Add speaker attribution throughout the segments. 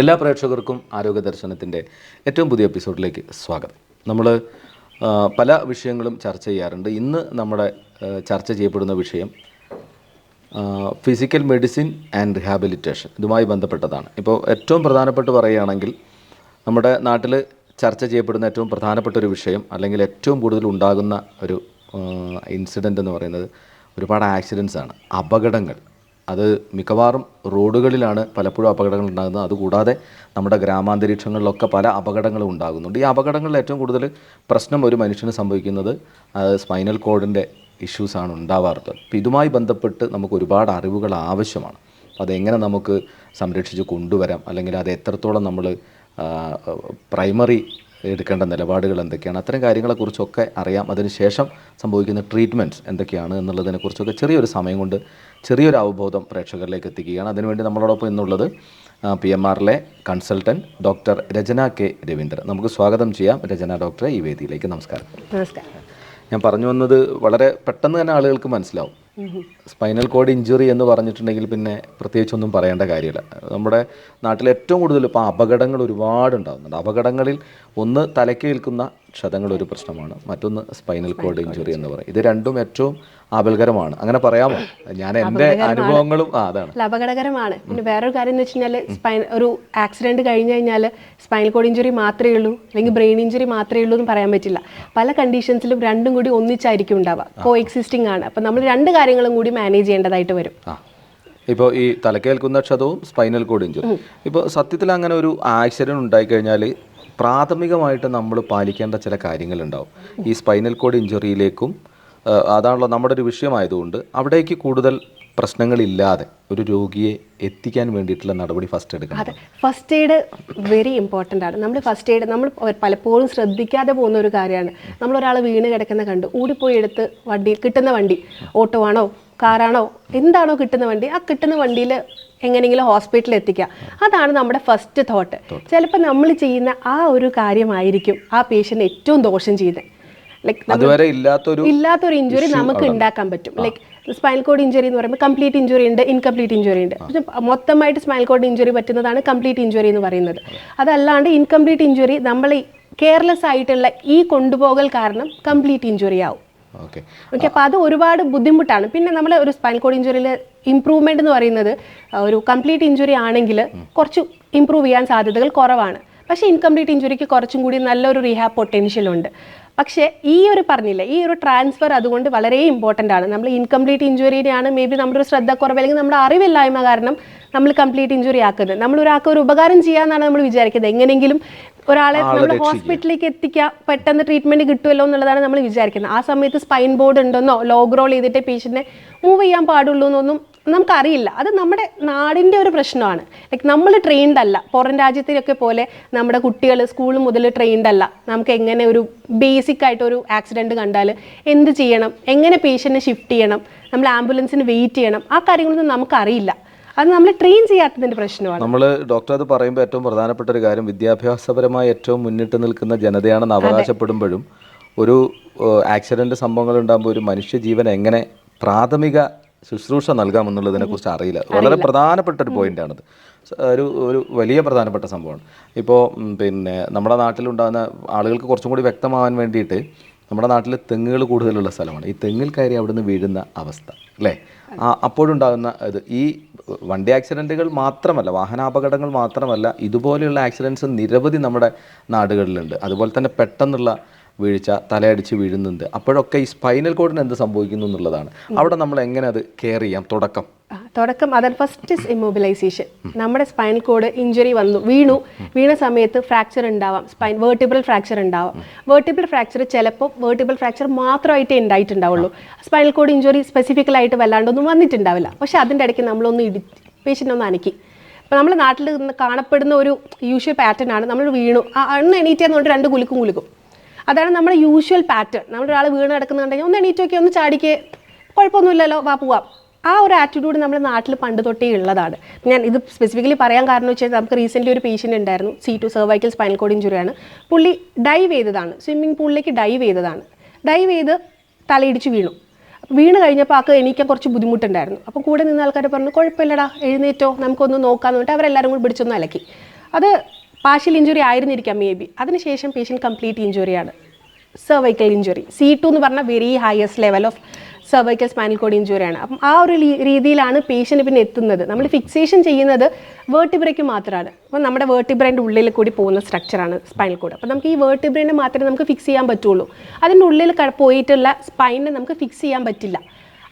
Speaker 1: എല്ലാ പ്രേക്ഷകർക്കും ആരോഗ്യ ദർശനത്തിന്റെ ഏറ്റവും പുതിയ എപ്പിസോഡിലേക്ക് സ്വാഗതം. നമ്മൾ പല വിഷയങ്ങളും ചർച്ച ചെയ്യാറുണ്ട്. ഇന്ന് നമ്മുടെ ചർച്ച ചെയ്യപ്പെടുന്ന വിഷയം ഫിസിക്കൽ മെഡിസിൻ ആൻഡ് റിഹാബിലിറ്റേഷൻ ഇതുമായി ബന്ധപ്പെട്ടതാണ്. ഇപ്പോൾ ഏറ്റവും പ്രധാനപ്പെട്ട് പറയുകയാണെങ്കിൽ നമ്മുടെ നാട്ടിൽ ചർച്ച ചെയ്യപ്പെടുന്ന ഏറ്റവും പ്രധാനപ്പെട്ട ഒരു വിഷയം അല്ലെങ്കിൽ ഏറ്റവും കൂടുതൽ ഉണ്ടാകുന്ന ഒരു ഇൻസിഡന്റ് എന്ന് പറയുന്നത് ഒരുപാട് ആക്സിഡൻസ് ആണ്. അപകടങ്ങൾ. അത് മിക്കവാറും റോഡുകളിലാണ് പലപ്പോഴും അപകടങ്ങൾ ഉണ്ടാകുന്നത്. അതുകൂടാതെ നമ്മുടെ ഗ്രാമാന്തരീക്ഷങ്ങളിലൊക്കെ പല അപകടങ്ങളും ഉണ്ടാകുന്നുണ്ട്. ഈ അപകടങ്ങളിൽ ഏറ്റവും കൂടുതൽ പ്രശ്നം ഒരു മനുഷ്യന് സംഭവിക്കുന്നത് സ്പൈനൽ കോഡിന്റെ ഇഷ്യൂസാണ് ഉണ്ടാവാറുള്ളത്. അപ്പോൾ ഇതുമായി ബന്ധപ്പെട്ട് നമുക്ക് ഒരുപാട് അറിവുകൾ ആവശ്യമാണ്. അതെങ്ങനെ നമുക്ക് സംരക്ഷിച്ച് കൊണ്ടുവരാം? അല്ലെങ്കിൽ അത് എത്രത്തോളം നമ്മൾ പ്രൈമറി എടുക്കേണ്ട നിലപാടുകൾ എന്തൊക്കെയാണ്? അത്തരം കാര്യങ്ങളെക്കുറിച്ചൊക്കെ അറിയാം. അതിനുശേഷം സംഭവിക്കുന്ന ട്രീറ്റ്മെന്റ്സ് എന്തൊക്കെയാണ് എന്നുള്ളതിനെക്കുറിച്ചൊക്കെ ചെറിയൊരു സമയം കൊണ്ട് ചെറിയൊരു അവബോധം പ്രേക്ഷകരിലേക്ക് എത്തിക്കുകയാണ്. അതിനുവേണ്ടി നമ്മളോടൊപ്പം ഇന്നുള്ളത് പി എം ആറിലെ consultant doctor Rachana K Raveendran. നമുക്ക് സ്വാഗതം ചെയ്യാം. രചന ഡോക്ടറെ ഈ വേദിയിലേക്ക്. നമസ്കാരം.
Speaker 2: നമസ്കാരം.
Speaker 1: ഞാൻ പറഞ്ഞു വന്നത് വളരെ പെട്ടെന്ന് തന്നെ ആളുകൾക്ക് മനസ്സിലാവും. സ്പൈനൽ കോഡ് ഇഞ്ചുറി എന്ന് പറഞ്ഞിട്ടുണ്ടെങ്കിൽ പിന്നെ പ്രത്യേകിച്ചൊന്നും പറയേണ്ട കാര്യമില്ല. നമ്മുടെ നാട്ടിൽ ഏറ്റവും കൂടുതൽ ഇപ്പോൾ അപകടങ്ങൾ ഒരുപാട് ഉണ്ടാകുന്നുണ്ട് അപകടങ്ങളിൽ ഒന്ന് തലയ്ക്ക് ഏൽക്കുന്ന ക്ഷതങ്ങൾ ഒരു പ്രശ്നമാണ്. മറ്റൊന്ന് സ്പൈനൽ കോഡ് ഇഞ്ചുറി എന്ന് പറയും. ഇത് രണ്ടും ഏറ്റവും അപകടകരമാണ് അങ്ങനെ പറയാമോ? ഞാൻ എന്റെ അനുഭവങ്ങളും ആ അതാണ്.
Speaker 2: അപകടകരമാണ്. പിന്നെ വേറൊരു കാര്യം എന്ന് വെച്ചാൽ കഴിഞ്ഞാൽ സ്പൈൻ ഒരു ആക്സിഡന്റ് കഴിഞ്ഞ് കഴിഞ്ഞാൽ സ്പൈനൽ കോഡ് ഇഞ്ചുറി മാത്രമേ ഉള്ളൂ അല്ലെങ്കിൽ ബ്രെയിൻ ഇഞ്ചുറി മാത്രമേ ഉള്ളൂ എന്ന് പറയാൻ പറ്റില്ല. പല കണ്ടീഷൻസിലും രണ്ടും കൂടി ഒന്നിച്ചായിരിക്കും ഉണ്ടാവുക. കോ എക്സിസ്റ്റിംഗ് ആണ്. അപ്പം നമ്മൾ രണ്ട് കാര്യങ്ങളും കൂടി മാനേജ് ചെയ്യേണ്ടതായിട്ട് വരും.
Speaker 1: ഇപ്പോൾ ഈ തലക്കേൽക്കുന്ന ക്ഷതവും സ്പൈനൽ കോഡ് ഇഞ്ചുറി ഇപ്പോൾ സത്യത്തിൽ അങ്ങനെ ഒരു ആക്സിഡന്റ് ഉണ്ടായിക്കഴിഞ്ഞാൽ പ്രാഥമികമായിട്ട് നമ്മൾ പാലിക്കേണ്ട ചില കാര്യങ്ങളുണ്ടാവും. ഈ സ്പൈനൽ കോഡ് ഇഞ്ചുറിയിലേക്കും അതാണല്ലോ നമ്മുടെ ഒരു വിഷയമായതുകൊണ്ട് അവിടേക്ക് കൂടുതൽ പ്രശ്നങ്ങളില്ലാതെ ഒരു രോഗിയെ എത്തിക്കാൻ വേണ്ടിയിട്ടുള്ള നടപടി ഫസ്റ്റ് എടുക്കണം.
Speaker 2: അതെ. ഫസ്റ്റ് എയ്ഡ് വെരി ഇമ്പോർട്ടന്റ് ആണ്. നമ്മൾ ഫസ്റ്റ് എയ്ഡ് നമ്മൾ പലപ്പോഴും ശ്രദ്ധിക്കാതെ പോകുന്ന ഒരു കാര്യമാണ്. നമ്മൾ ഒരാൾ വീണ് കിടക്കുന്ന കണ്ട് ഓടിപ്പോയി എടുത്ത് വണ്ടി കിട്ടുന്ന വണ്ടി ഓട്ടോ ആണോ കാറാണോ എന്താണോ കിട്ടുന്ന വണ്ടി ആ കിട്ടുന്ന വണ്ടിയിൽ എങ്ങനെയെങ്കിലും ഹോസ്പിറ്റലിൽ എത്തിക്കുക. അതാണ് നമ്മുടെ ഫസ്റ്റ് തോട്ട് ചിലപ്പോൾ നമ്മൾ ചെയ്യുന്ന ആ ഒരു കാര്യമായിരിക്കും ആ പേഷ്യന്റ് ഏറ്റവും ദോഷം ചെയ്യുന്നത് ലൈക്ക്
Speaker 1: ഇല്ലാത്തൊരു
Speaker 2: ഇല്ലാത്തൊരു ഇഞ്ചുറി നമുക്ക് ഉണ്ടാക്കാൻ പറ്റും. ലൈക്ക് സ്പൈനൽ കോഡ് ഇഞ്ചുറി എന്ന് പറയുമ്പോൾ കംപ്ലീറ്റ് ഇഞ്ചുറി ഉണ്ട് ഇൻകംപ്ലീറ്റ് ഇഞ്ചുറി ഉണ്ട്. പക്ഷെ മൊത്തമായിട്ട് സ്പൈനൽ കോഡ് ഇഞ്ചുറി പറ്റുന്നതാണ് കംപ്ലീറ്റ് ഇഞ്ചുറി എന്ന് പറയുന്നത്. അതല്ലാണ്ട് ഇൻകംപ്ലീറ്റ് ഇഞ്ചുറി നമ്മൾ കെയർലെസ് ആയിട്ടുള്ള ഈ കൊണ്ടുപോകൽ കാരണം കംപ്ലീറ്റ് ഇഞ്ചുറി ആവും.
Speaker 1: ഓക്കെ
Speaker 2: ഓക്കെ അപ്പോൾ അത് ഒരുപാട് ബുദ്ധിമുട്ടാണ്. പിന്നെ നമ്മൾ ഒരു സ്പൈനൽ കോഡ് ഇഞ്ചുറിയിൽ ഇമ്പ്രൂവ്മെന്റ് എന്ന് പറയുന്നത് ഒരു കംപ്ലീറ്റ് ഇഞ്ചുറി ആണെങ്കിൽ കുറച്ച് ഇമ്പ്രൂവ് ചെയ്യാൻ സാധ്യതകൾ കുറവാണ്. പക്ഷേ ഇൻകംപ്ലീറ്റ് ഇഞ്ചുറിക്ക് കുറച്ചും കൂടി നല്ലൊരു റീഹാബ് പൊട്ടൻഷ്യൽ ഉണ്ട്. പക്ഷേ ഈ ഒരു പറഞ്ഞില്ലേ ഈ ഒരു ട്രാൻസ്ഫർ അതുകൊണ്ട് വളരെ ഇമ്പോർട്ടന്റ് ആണ്. നമ്മൾ ഇൻകംപ്ലീറ്റ് ഇഞ്ചുറിയാണ് മേ ബി നമ്മുടെ ഒരു ശ്രദ്ധക്കുറവ് അല്ലെങ്കിൽ നമ്മുടെ അറിവില്ലായ്മ കാരണം നമ്മൾ കംപ്ലീറ്റ് ഇഞ്ചുറി ആക്കുന്നത് നമ്മൾ ഒരാൾക്ക് ഒരു ഉപകാരം ചെയ്യാന്നാണ് നമ്മൾ വിചാരിക്കുന്നത്. എങ്ങനെയെങ്കിലും ഒരാളെ നമ്മൾ ഹോസ്പിറ്റലിലേക്ക് എത്തിക്കുക പെട്ടെന്ന് ട്രീറ്റ്മെന്റ് കിട്ടുമല്ലോ എന്നുള്ളതാണ് നമ്മൾ വിചാരിക്കുന്നത്. ആ സമയത്ത് സ്പൈൻ ബോർഡ് ഉണ്ടെന്നോ ലോഗ് റോൾ ചെയ്തിട്ട് പേഷ്യന്റിനെ മൂവ് ചെയ്യാൻ പാടുള്ളൂ എന്നൊന്നും നമുക്കറിയില്ല. അത് നമ്മുടെ നാടിന്റെ ഒരു പ്രശ്നമാണ്. ലൈക്ക് നമ്മൾ ട്രെയിൻഡ് അല്ല. പുറം രാജ്യത്തിലൊക്കെ പോലെ നമ്മുടെ കുട്ടികൾ സ്കൂൾ മുതൽ ട്രെയിൻഡ് അല്ല. നമുക്ക് എങ്ങനെ ഒരു ബേസിക് ആയിട്ട് ഒരു ആക്സിഡന്റ് കണ്ടാൽ എന്ത് ചെയ്യണം? എങ്ങനെ പേഷ്യന്റിനെ ഷിഫ്റ്റ് ചെയ്യണം? നമ്മൾ ആംബുലൻസിന് വെയിറ്റ് ചെയ്യണം? ആ കാര്യങ്ങളൊന്നും നമുക്കറിയില്ല. അത് നമ്മൾ ട്രെയിൻ ചെയ്യാത്തതിന്റെ പ്രശ്നമാണ്.
Speaker 1: നമ്മൾ ഡോക്ടർ അത് പറയുമ്പോൾ ഏറ്റവും പ്രധാനപ്പെട്ട ഒരു കാര്യം വിദ്യാഭ്യാസപരമായി ഏറ്റവും മുന്നിട്ട് നിൽക്കുന്ന ജനതയാണെന്ന് അവകാശപ്പെടുമ്പോഴും ഒരു ആക്സിഡന്റ് സംഭവങ്ങൾ ഉണ്ടാകുമ്പോൾ ഒരു മനുഷ്യജീവൻ എങ്ങനെ പ്രാഥമിക ശുശ്രൂഷ നൽകാമെന്നുള്ളതിനെ കുറിച്ച് അറിയില്ല. വളരെ പ്രധാനപ്പെട്ട ഒരു പോയിന്റാണത്. സ- ഒരു ഒരു വലിയ പ്രധാനപ്പെട്ട സംഭവമാണ്. ഇപ്പോൾ പിന്നെ നമ്മുടെ നാട്ടിലുണ്ടാകുന്ന ആളുകൾക്ക് കുറച്ചും കൂടി വ്യക്തമാവാൻ വേണ്ടിയിട്ട് നമ്മുടെ നാട്ടിൽ തെങ്ങുകൾ കൂടുതലുള്ള സ്ഥലമാണ്. ഈ തെങ്ങിൽ കയറി അവിടുന്ന് വീഴുന്ന അവസ്ഥ അല്ലേ? ആ അപ്പോഴുണ്ടാകുന്ന ഇത്. ഈ വണ്ടി ആക്സിഡന്റുകൾ മാത്രമല്ല വാഹനാപകടങ്ങൾ മാത്രമല്ല ഇതുപോലെയുള്ള ആക്സിഡൻസ് നിരവധി നമ്മുടെ നാടുകളിലുണ്ട്. അതുപോലെ തന്നെ പെട്ടെന്നുള്ള വീഴ്ച തലയടിച്ച് വീഴുന്നുണ്ട്. അപ്പോഴൊക്കെ ഈ സ്പൈനൽ കോഡിന് എന്ത് സംഭവിക്കുന്നു എന്നുള്ളതാണ്. അവിടെ നമ്മൾ എങ്ങനെ അത് കെയർ ചെയ്യാം? തുടക്കം.
Speaker 2: തുടക്കം. അതാണ് ഫസ്റ്റ് ഇസ് ഇമ്മൊബിലൈസേഷൻ നമ്മുടെ സ്പൈനൽ കോഡ് ഇഞ്ചുറി വന്നു വീണു. വീണ സമയത്ത് ഫ്രാക്ചർ ഉണ്ടാവാം. സ്പൈൻ വേർട്ടിബിൾ ഫ്രാക്ചർ ഉണ്ടാവാം. വേർട്ടിബിൾ ഫ്രാക്ചർ ചിലപ്പോൾ വേർട്ടിബിൾ ഫ്രാക്ചർ മാത്രമായിട്ടേ ഉണ്ടായിട്ടുണ്ടാവുള്ളൂ. സ്പൈനൽ കോഡ് ഇഞ്ചുറി സ്പെസിഫിക്കലായിട്ട് വല്ലാണ്ടൊന്നും വന്നിട്ടുണ്ടാവില്ല. പക്ഷെ അതിന്റെ ഇടയ്ക്ക് നമ്മളൊന്ന് ഇടി പേഷ്യന്റ് ഒന്ന് അനക്കി. അപ്പോൾ നമ്മുടെ നാട്ടിൽ കാണപ്പെടുന്ന ഒരു യൂഷ്വൽ പാറ്റേൺ ആണ്. നമ്മൾ വീണു. ആ അന്ന് കൊണ്ട് രണ്ട് കുലുക്കും കുലുക്കും. അതാണ് നമ്മുടെ യൂഷ്വൽ പാറ്റേൺ നമ്മൾ ഒരാൾ വീണ് കിടക്കുന്നുണ്ടെങ്കിൽ ഒന്ന് എണീറ്റൊക്കെ ഒന്ന് ചാടിക്ക്. കുഴപ്പമൊന്നുമില്ലല്ലോ. വാ പോവാം. ആ ഒരു ആറ്റിറ്റ്യൂഡ് നമ്മുടെ നാട്ടിൽ പണ്ട് തൊട്ടേ ഉള്ളതാണ്. ഞാൻ ഇത് സ്പെസിഫിക്കലി പറയാൻ കാരണം വെച്ചാൽ നമുക്ക് റീസെന്റ്ലി ഒരു പേഷ്യന്റ് ഉണ്ടായിരുന്നു. C two cervical spinal cord ഇഞ്ചുറിയാണ് പുള്ളി ഡൈവ് ചെയ്തതാണ്. സ്വിമ്മിംഗ് പൂളിലേക്ക് ഡൈവ് ചെയ്തതാണ്. ഡൈവ് ചെയ്ത് തലയിടിച്ച് വീണു. വീണ് കഴിഞ്ഞപ്പോൾ ആൾക്ക് എണീക്കാൻ കുറച്ച് ബുദ്ധിമുട്ടുണ്ടായിരുന്നു. അപ്പോൾ കൂടെ നിന്ന് ആൾക്കാർ പറഞ്ഞു കുഴപ്പമില്ലടാ എഴുന്നേറ്റോ നമുക്കൊന്ന് നോക്കാമെന്ന് പറഞ്ഞിട്ട് അവരെല്ലാവരും കൂടി പിടിച്ചൊന്ന് അലക്കി. അത് പാർഷ്യൽ ഇഞ്ചുറി ആയിരുന്നിരിക്കാം മേ ബി അതിനുശേഷം പേഷ്യന്റ് കംപ്ലീറ്റ് ഇഞ്ചുറിയാണ് സെർവൈക്കൽ ഇഞ്ചുറി സി ടു എന്ന് പറഞ്ഞാൽ very highest level of cervical spinal cord ഇഞ്ചുറിയാണ് അപ്പം ആ ഒരു രീതിയിലാണ് പേഷ്യന്റ് പിന്നെ എത്തുന്നത്. നമ്മൾ ഫിക്സേഷൻ ചെയ്യുന്നത് വേർട്ടിബ്രയ്ക്ക് മാത്രമാണ്. അപ്പം നമ്മുടെ വേർട്ടിബ്രേന്റെ ഉള്ളിൽ കൂടി പോകുന്ന സ്ട്രക്ചറാണ് സ്പൈനൽ കോഡ് അപ്പം നമുക്ക് ഈ വേർട്ടിബ്രേനെ മാത്രമേ നമുക്ക് ഫിക്സ് ചെയ്യാൻ പറ്റുള്ളൂ. അതിന്റെ ഉള്ളിൽ പോയിട്ടുള്ള സ്പൈനെ നമുക്ക് ഫിക്സ് ചെയ്യാൻ പറ്റില്ല.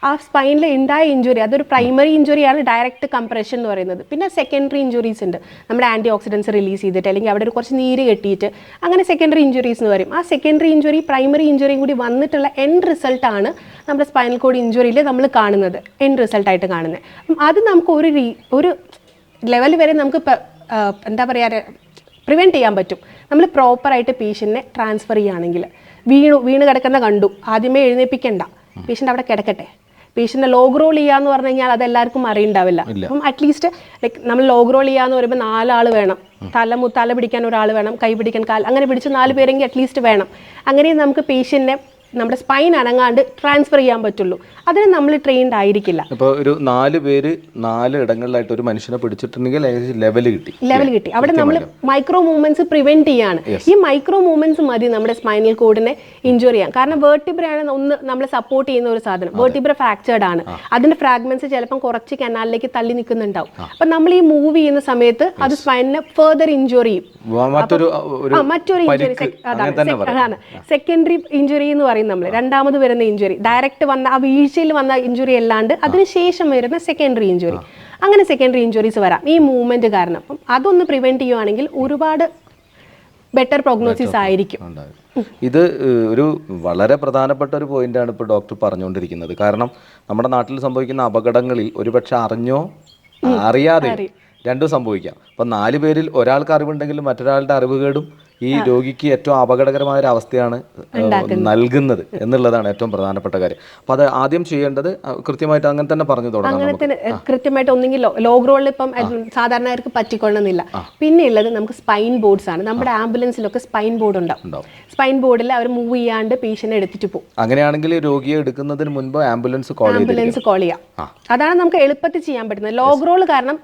Speaker 2: ആ സ്പൈനിൽ ഉണ്ടായ ഇഞ്ചുറി അതൊരു പ്രൈമറി ഇഞ്ചുറിയാണ് ഡയറക്റ്റ് കംപ്രഷൻ എന്ന് പറയുന്നത്. പിന്നെ സെക്കൻഡറി ഇഞ്ചുറീസ് ഉണ്ട്. നമ്മുടെ ആന്റി ഓക്സിഡൻസ് റിലീസ് ചെയ്തിട്ട് അല്ലെങ്കിൽ അവിടെ ഒരു കുറച്ച് നീര് കെട്ടിയിട്ട് അങ്ങനെ സെക്കൻഡറി ഇഞ്ചുറീസ് എന്ന് പറയും. ആ സെക്കൻഡറി ഇഞ്ചുറി പ്രൈമറി ഇഞ്ചുറിയും കൂടി വന്നിട്ടുള്ള എൻഡ് റിസൾട്ടാണ് നമ്മുടെ സ്പൈനൽ കോഡ് ഇഞ്ചുറിയിൽ നമ്മൾ കാണുന്നത് എൻഡ് റിസൾട്ടായിട്ട് കാണുന്നത് അപ്പം അത് നമുക്ക് ഒരു രീ ഒരു ലെവൽ വരെ നമുക്ക് എന്താ പറയുക പ്രിവെന്റ് ചെയ്യാൻ പറ്റും. നമ്മൾ പ്രോപ്പറായിട്ട് പേഷ്യന്റിനെ ട്രാൻസ്ഫർ ചെയ്യുകയാണെങ്കിൽ. വീണു വീണ് കിടക്കുന്ന കണ്ടു. ആദ്യമേ എഴുന്നേൽപ്പിക്കണ്ട. പേഷ്യന്റ് അവിടെ കിടക്കട്ടെ. പേഷ്യന്റെ ലോഗ് റോൾ ചെയ്യാന്ന് പറഞ്ഞു കഴിഞ്ഞാൽ അത് എല്ലാവർക്കും അറിയുണ്ടാവില്ല അപ്പം അറ്റ്ലീസ്റ്റ് ലൈക്ക് നമ്മൾ ലോഗ് റോൾ ചെയ്യാന്ന് പറയുമ്പോൾ നാലാൾ വേണം. തല മുത്തല തല പിടിക്കാൻ ഒരാൾ വേണം കൈ പിടിക്കാൻ കാൽ അങ്ങനെ പിടിച്ച് നാല് പേരെങ്കിൽ അറ്റ്ലീസ്റ്റ് വേണം. അങ്ങനെ നമുക്ക് പേഷ്യന്റിനെ നമ്മുടെ സ്പൈൻ അനങ്ങാണ്ട് ട്രാൻസ്ഫർ ചെയ്യാൻ പറ്റുള്ളൂ. അതിന് നമ്മൾ ട്രെയിൻഡ് ആയിരിക്കില്ല.
Speaker 1: ഇപ്പോൾ ഒരു നാല് പേര് നാല് ഇടങ്ങളിലായിട്ട് ഒരു മനുഷ്യനെ പിടിച്ചിട്ടുണ്ടെങ്കിൽ ലെവൽ കിട്ടി.
Speaker 2: ലെവൽ കിട്ടി. അവിടെ നമ്മൾ മൈക്രോ മൂവ്മെന്റ്സ് പ്രിവെന്റ് ചെയ്യാണ്. ഈ മൈക്രോ മൂവ്മെന്റ്സ് മതി നമ്മുടെ സ്പൈനൽ കോഡിനെ ഇഞ്ചുറി ചെയ്യാം കാരണം വേർട്ടിബ്രയാണ് ഒന്ന് നമ്മളെ സപ്പോർട്ട് ചെയ്യുന്ന ഒരു സാധനം. വേർട്ടിബ്ര ഫ്രാക്ചേർഡ് ആണ്. അതിന്റെ ഫ്രാഗ്മെന്റ്സ് ചിലപ്പം കുറച്ച് കനാലിലേക്ക് തള്ളി നിൽക്കുന്നുണ്ടാവും. അപ്പൊ നമ്മൾ ഈ മൂവ് ചെയ്യുന്ന സമയത്ത് അത് സ്പൈനിനെ ഫെർദർ ഇഞ്ചുറി ചെയ്യും.
Speaker 1: മറ്റൊരു
Speaker 2: ഇഞ്ചുറി അതാണ് സെക്കൻഡറി ഇഞ്ചുറി എന്ന് പറയും നമ്മൾ രണ്ടാമത് വരുന്ന ഇഞ്ചുറി ഡയറക്റ്റ് വന്ന ആ വീഴ്ചയിൽ വന്ന ഇഞ്ചുറി അല്ലാണ്ട് അതിനുശേഷം വരുന്ന സെക്കൻഡറി ഇഞ്ചുറി അങ്ങനെ സെക്കൻഡറി ഇഞ്ചുറീസ് വരാം. ഈ മൂവ്മെന്റ് കാരണം. അപ്പം അതൊന്ന് പ്രിവെന്റ് ചെയ്യുവാണെങ്കിൽ ഒരുപാട് ബെറ്റർ പ്രോഗ്നോസിസ് ആയിരിക്കും.
Speaker 1: ഇത് ഒരു വളരെ പ്രധാനപ്പെട്ട ഒരു പോയിന്റാണ് ഇപ്പോൾ ഡോക്ടർ പറഞ്ഞുകൊണ്ടിരിക്കുന്നത്. കാരണം നമ്മുടെ നാട്ടിൽ സംഭവിക്കുന്ന അപകടങ്ങളിൽ ഒരുപക്ഷെ അറിഞ്ഞോ? അറിയാതെ രണ്ടും സംഭവിക്കാം. അപ്പം നാല് പേരിൽ ഒരാൾക്ക് അറിവുണ്ടെങ്കിലും മറ്റൊരാളുടെ അറിവുകേടും ഈ രോഗിക്ക് ഏറ്റവും അപകടകരമായ ഒരു അവസ്ഥയാണ് നൽകുന്നത് എന്നുള്ളതാണ് ഏറ്റവും പ്രധാനപ്പെട്ട കാര്യം. അപ്പൊ അത് ആദ്യം ചെയ്യേണ്ടത് കൃത്യമായിട്ട് അങ്ങനെ തന്നെ പറഞ്ഞു തുടങ്ങാം
Speaker 2: അങ്ങനെ. തന്നെ കൃത്യമായിട്ട് ഒന്നെങ്കിൽ ലോഗ് റോളിൽ ഇപ്പം സാധാരണക്കാർക്ക് പറ്റിക്കൊള്ളണമെന്നില്ല പിന്നെ ഉള്ളത് നമുക്ക് സ്പൈൻ ബോർഡ്സ് ആണ്. നമ്മുടെ ആംബുലൻസിലൊക്കെ സ്പൈൻ ബോർഡ് ഉണ്ടാവും. സ്പൈൻ ബോർഡിൽ അവർ മൂവ് ചെയ്യാണ്ട് പേഷ്യന്റ് എടുത്തിട്ട് പോകും
Speaker 1: അങ്ങനെയാണെങ്കിൽ രോഗിയെ എടുക്കുന്നതിന് മുൻപ് ആംബുലൻസ് കോൾ
Speaker 2: ആംബുലൻസ് കോൾ ചെയ്യാം. അതാണ് നമുക്ക് എളുപ്പത്തിൽ ചെയ്യാൻ പറ്റുന്നത്. ലോഗ് റോൾ കാരണം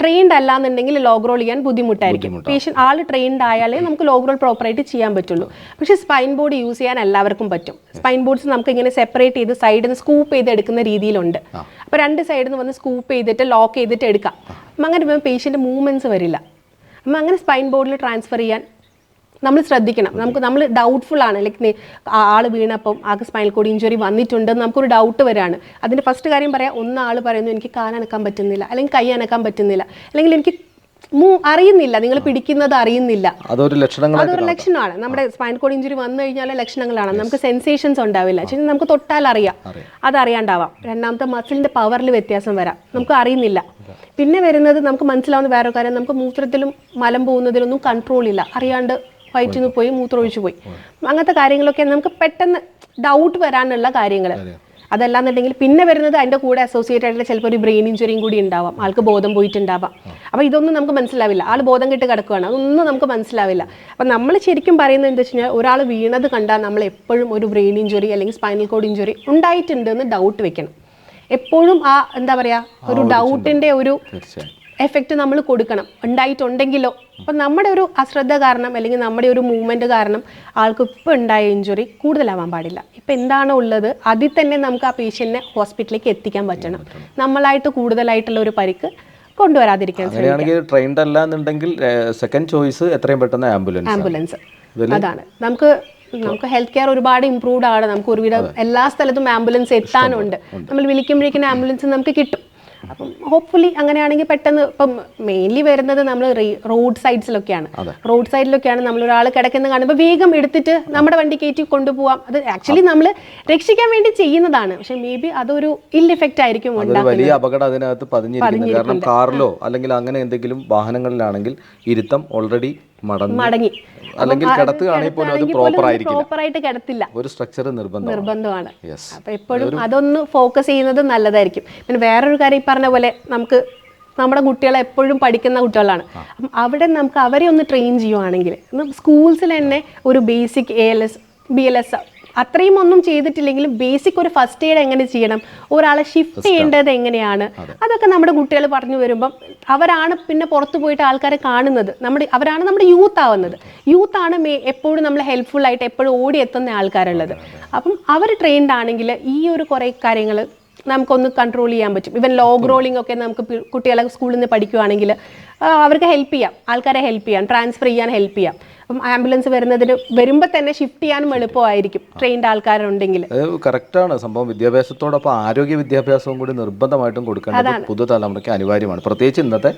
Speaker 2: ട്രെയിൻഡ് അല്ലാന്നുണ്ടെങ്കിൽ ലോഗ് റോൾ ചെയ്യാൻ ബുദ്ധിമുട്ടായിരിക്കും. പേഷ്യന്റ് ആൾ ട്രെയിൻഡ് ആയാലേ നമുക്ക് ലോഗ് റോൾ പ്രോപ്പറായിട്ട് ചെയ്യാൻ പറ്റുള്ളൂ. പക്ഷേ സ്പൈൻ ബോർഡ് യൂസ് ചെയ്യാൻ എല്ലാവർക്കും പറ്റും. സ്പൈൻ ബോർഡ്സ് നമുക്ക് ഇങ്ങനെ സെപ്പറേറ്റ് ചെയ്ത് സൈഡിൽ നിന്ന് സ്കൂപ്പ് ചെയ്ത് എടുക്കുന്ന രീതിയിലുണ്ട് അപ്പോൾ രണ്ട് സൈഡിൽ നിന്ന് വന്ന് സ്കൂപ്പ് ചെയ്തിട്ട് ലോക്ക് ചെയ്തിട്ട് എടുക്കാം. അപ്പം അങ്ങനെ പേഷ്യന്റ് മൂവ്മെന്റ്സ് വരില്ല. അപ്പം അങ്ങനെ സ്പൈൻ ബോർഡിൽ ട്രാൻസ്ഫർ ചെയ്യാൻ നമ്മൾ ശ്രദ്ധിക്കണം. നമുക്ക് നമ്മൾ ഡൗട്ട്ഫുൾ ആണ്. ലൈക്ക് ആൾ വീണപ്പം ആൾക്ക് സ്പൈനൽ കോഡ് ഇഞ്ചുറി വന്നിട്ടുണ്ടെന്ന് നമുക്കൊരു ഡൗട്ട് വരാണ്. അതിന്റെ ഫസ്റ്റ് കാര്യം പറയാം. ഒന്ന് ആൾ പറയുന്നു എനിക്ക് കാലനക്കാൻ പറ്റുന്നില്ല അല്ലെങ്കിൽ കൈ അനക്കാൻ പറ്റുന്നില്ല അല്ലെങ്കിൽ എനിക്ക് മൂ അറിയുന്നില്ല. നിങ്ങൾ പിടിക്കുന്നത് അറിയുന്നില്ല.
Speaker 1: അതൊരു
Speaker 2: ലക്ഷണമാണ്. നമ്മുടെ സ്പൈൻ കോഡ് ഇഞ്ചുറി വന്നു കഴിഞ്ഞാൽ ലക്ഷണങ്ങളാണ്. നമുക്ക് സെൻസേഷൻസ് ഉണ്ടാവില്ല. പക്ഷേ നമുക്ക് തൊട്ടാൽ അറിയാം. അതറിയാണ്ടാവാം. രണ്ടാമത്തെ മസിലിന്റെ പവറിൽ വ്യത്യാസം വരാം. നമുക്ക് അറിയുന്നില്ല. പിന്നെ വരുന്നത് നമുക്ക് മനസ്സിലാവുന്ന വേറെ കാര്യം. നമുക്ക് മൂത്രത്തിലും മലം പോകുന്നതിലൊന്നും കൺട്രോൾ ഇല്ല. അറിയാണ്ട് വയറ്റിൽ നിന്ന് പോയി മൂത്രമൊഴിച്ചു പോയി. അങ്ങനത്തെ കാര്യങ്ങളൊക്കെ നമുക്ക് പെട്ടെന്ന് ഡൗട്ട് വരാനുള്ള കാര്യങ്ങൾ അതല്ലാന്നുണ്ടെങ്കിൽ പിന്നെ വരുന്നത് അതിന്റെ കൂടെ അസോസിയേറ്റ് ആയിട്ടുള്ള ചിലപ്പോൾ ഒരു ബ്രെയിൻ ഇഞ്ചുറിയും കൂടി ഉണ്ടാവാം. ആൾക്ക് ബോധം പോയിട്ടുണ്ടാവാം. അപ്പോൾ ഇതൊന്നും നമുക്ക് മനസ്സിലാവില്ല. ആൾ ബോധം കെട്ട് കിടക്കുകയാണ് അതൊന്നും നമുക്ക് മനസ്സിലാവില്ല. അപ്പം നമ്മൾ ശരിക്കും പറയുന്നത് എന്താ വെച്ച് കഴിഞ്ഞാൽ ഒരാൾ വീണത് കണ്ടാൽ നമ്മൾ എപ്പോഴും ഒരു ബ്രെയിൻ ഇഞ്ചുറി അല്ലെങ്കിൽ സ്പൈനൽ കോഡ് ഇഞ്ചുറി ഉണ്ടായിട്ടുണ്ട് എന്ന് ഡൗട്ട് വെക്കണം. എപ്പോഴും ആ എന്താ പറയുക ഒരു ഡൗട്ടിന്റെ ഒരു എഫക്റ്റ് നമ്മൾ കൊടുക്കണം. ഉണ്ടായിട്ടുണ്ടെങ്കിലോ. അപ്പം നമ്മുടെ ഒരു അശ്രദ്ധ കാരണം അല്ലെങ്കിൽ നമ്മുടെ ഒരു മൂവ്മെന്റ് കാരണം ആൾക്ക് ഇപ്പോൾ ഉണ്ടായ ഇഞ്ചുറി കൂടുതലാവാൻ പാടില്ല. ഇപ്പം എന്താണോ ഉള്ളത്? അതിൽ തന്നെ നമുക്ക് ആ പേഷ്യന്റിനെ ഹോസ്പിറ്റലിലേക്ക് എത്തിക്കാൻ പറ്റണം. നമ്മളായിട്ട് കൂടുതലായിട്ടുള്ള ഒരു പരിക്ക് കൊണ്ടുവരാതിരിക്കാൻ
Speaker 1: അങ്ങനെയാണെങ്കിൽ ട്രെയിൻഡ് അല്ല എന്നുണ്ടെങ്കിൽ സെക്കൻഡ് ചോയ്സ് എത്രയും പെട്ടെന്ന് ആംബുലൻസ്
Speaker 2: ആംബുലൻസ് അതാണ്. നമുക്ക് നമുക്ക് ഹെൽത്ത് കെയർ ഒരുപാട് ഇമ്പ്രൂവ്ഡ് ആണ്. നമുക്ക് ഒരുവിധം എല്ലാ സ്ഥലത്തും ആംബുലൻസ് എത്താനുണ്ട്. നമ്മൾ വിളിക്കുമ്പോഴേക്കും ആംബുലൻസ് നമുക്ക് കിട്ടും. അപ്പം ഹോപ്പ്ഫുള്ളി അങ്ങനെയാണെങ്കിൽ പെട്ടെന്ന് ഇപ്പം മെയിൻലി വരുന്നത് നമ്മൾ റോഡ് സൈഡ്സിലൊക്കെയാണ് റോഡ് സൈഡിലൊക്കെയാണ് നമ്മൾ ഒരാൾ കിടക്കുന്ന കാണുമ്പോൾ വേഗം എടുത്തിട്ട് നമ്മുടെ വണ്ടി കയറ്റി കൊണ്ടുപോകാം അത് ആക്ച്വലി നമ്മൾ രക്ഷിക്കാൻ വേണ്ടി ചെയ്യുന്നതാണ്. പക്ഷെ മേ ബി അതൊരു ഇൽ എഫക്റ്റ് ആയിരിക്കും
Speaker 1: വലിയ അപകടം അതിനകത്ത് പതിഞ്ഞിരിക്കുന്നത്. കാരണം കാറിലോ അല്ലെങ്കിൽ അങ്ങനെ എന്തെങ്കിലും വാഹനങ്ങളിലാണെങ്കിൽ ഇരുത്തം ഓൾറെഡി മടങ്ങി. അല്ലെങ്കിൽ കിടത്തുകയാണെങ്കിൽ പോലും അത് പ്രോപ്പർ ആയിരിക്കില്ല.
Speaker 2: പ്രോപ്പറായിട്ട് കിടത്തില്ല.
Speaker 1: ഒരു സ്ട്രക്ചർ നിർബന്ധമാണ്.
Speaker 2: നിർബന്ധമാണ്.
Speaker 1: യെസ്
Speaker 2: അപ്പൊ എപ്പോഴും അതൊന്ന് ഫോക്കസ് ചെയ്യുന്നത് നല്ലതായിരിക്കും. പിന്നെ വേറൊരു കാര്യം ഈ പറഞ്ഞ പോലെ നമുക്ക് നമ്മുടെ കുട്ടികളെ എപ്പോഴും പഠിക്കുന്ന കുട്ടികളാണ്. അവിടെ നമുക്ക് അവരെ ഒന്ന് ട്രെയിൻ ചെയ്യുവാണെങ്കിൽ സ്കൂൾസിൽ തന്നെ ഒരു basic A L S B L S അത്രയും ഒന്നും ചെയ്തിട്ടില്ലെങ്കിലും ബേസിക് ഒരു ഫസ്റ്റ് എയ്ഡ് എങ്ങനെ ചെയ്യണം? ഒരാളെ ഷിഫ്റ്റ് ചെയ്യേണ്ടത് എങ്ങനെയാണ്? അതൊക്കെ നമ്മുടെ കുട്ടികൾ പറഞ്ഞു വരുമ്പം അവരാണ് പിന്നെ പുറത്തു പോയിട്ട് ആൾക്കാരെ കാണുന്നത്. നമ്മുടെ അവരാണ് നമ്മുടെ യൂത്ത് ആവുന്നത്. യൂത്ത് ആണ് എപ്പോഴും നമ്മൾ ഹെൽപ്ഫുൾ ആയിട്ട് എപ്പോഴും ഓടി എത്തുന്ന ആൾക്കാരുള്ളത്. അപ്പം അവർ ട്രെയിൻഡ് ആണെങ്കിൽ ഈ ഒരു കുറേ കാര്യങ്ങൾ നമുക്കൊന്ന് കൺട്രോൾ ചെയ്യാൻ പറ്റും. ഇവൻ ലോഗ് റോളിംഗ് ഒക്കെ നമുക്ക് കുട്ടികളെ സ്കൂളിൽ നിന്ന് പഠിക്കുവാണെങ്കിൽ അവർക്ക് ഹെൽപ്പ് ചെയ്യാം. ആൾക്കാരെ ഹെൽപ്പ് ചെയ്യാം. ട്രാൻസ്ഫർ ചെയ്യാൻ ഹെൽപ്പ് ചെയ്യാം. അപ്പം ആംബുലൻസ് വരുന്നതിന് വരുമ്പോൾ തന്നെ ഷിഫ്റ്റ് ചെയ്യാനും എളുപ്പമായിരിക്കും. ട്രെയിൻഡ് ആൾക്കാരുണ്ടെങ്കിൽ.
Speaker 1: അത് കറക്റ്റാണ് സംഭവം വിദ്യാഭ്യാസത്തോടൊപ്പം ആരോഗ്യ വിദ്യാഭ്യാസവും കൂടി നിർബന്ധമായിട്ടും കൊടുക്കേണ്ടത് പുതുതലമുറയ്ക്ക് അനിവാര്യമാണ്. പ്രത്യേകിച്ച് ഇന്നത്തെ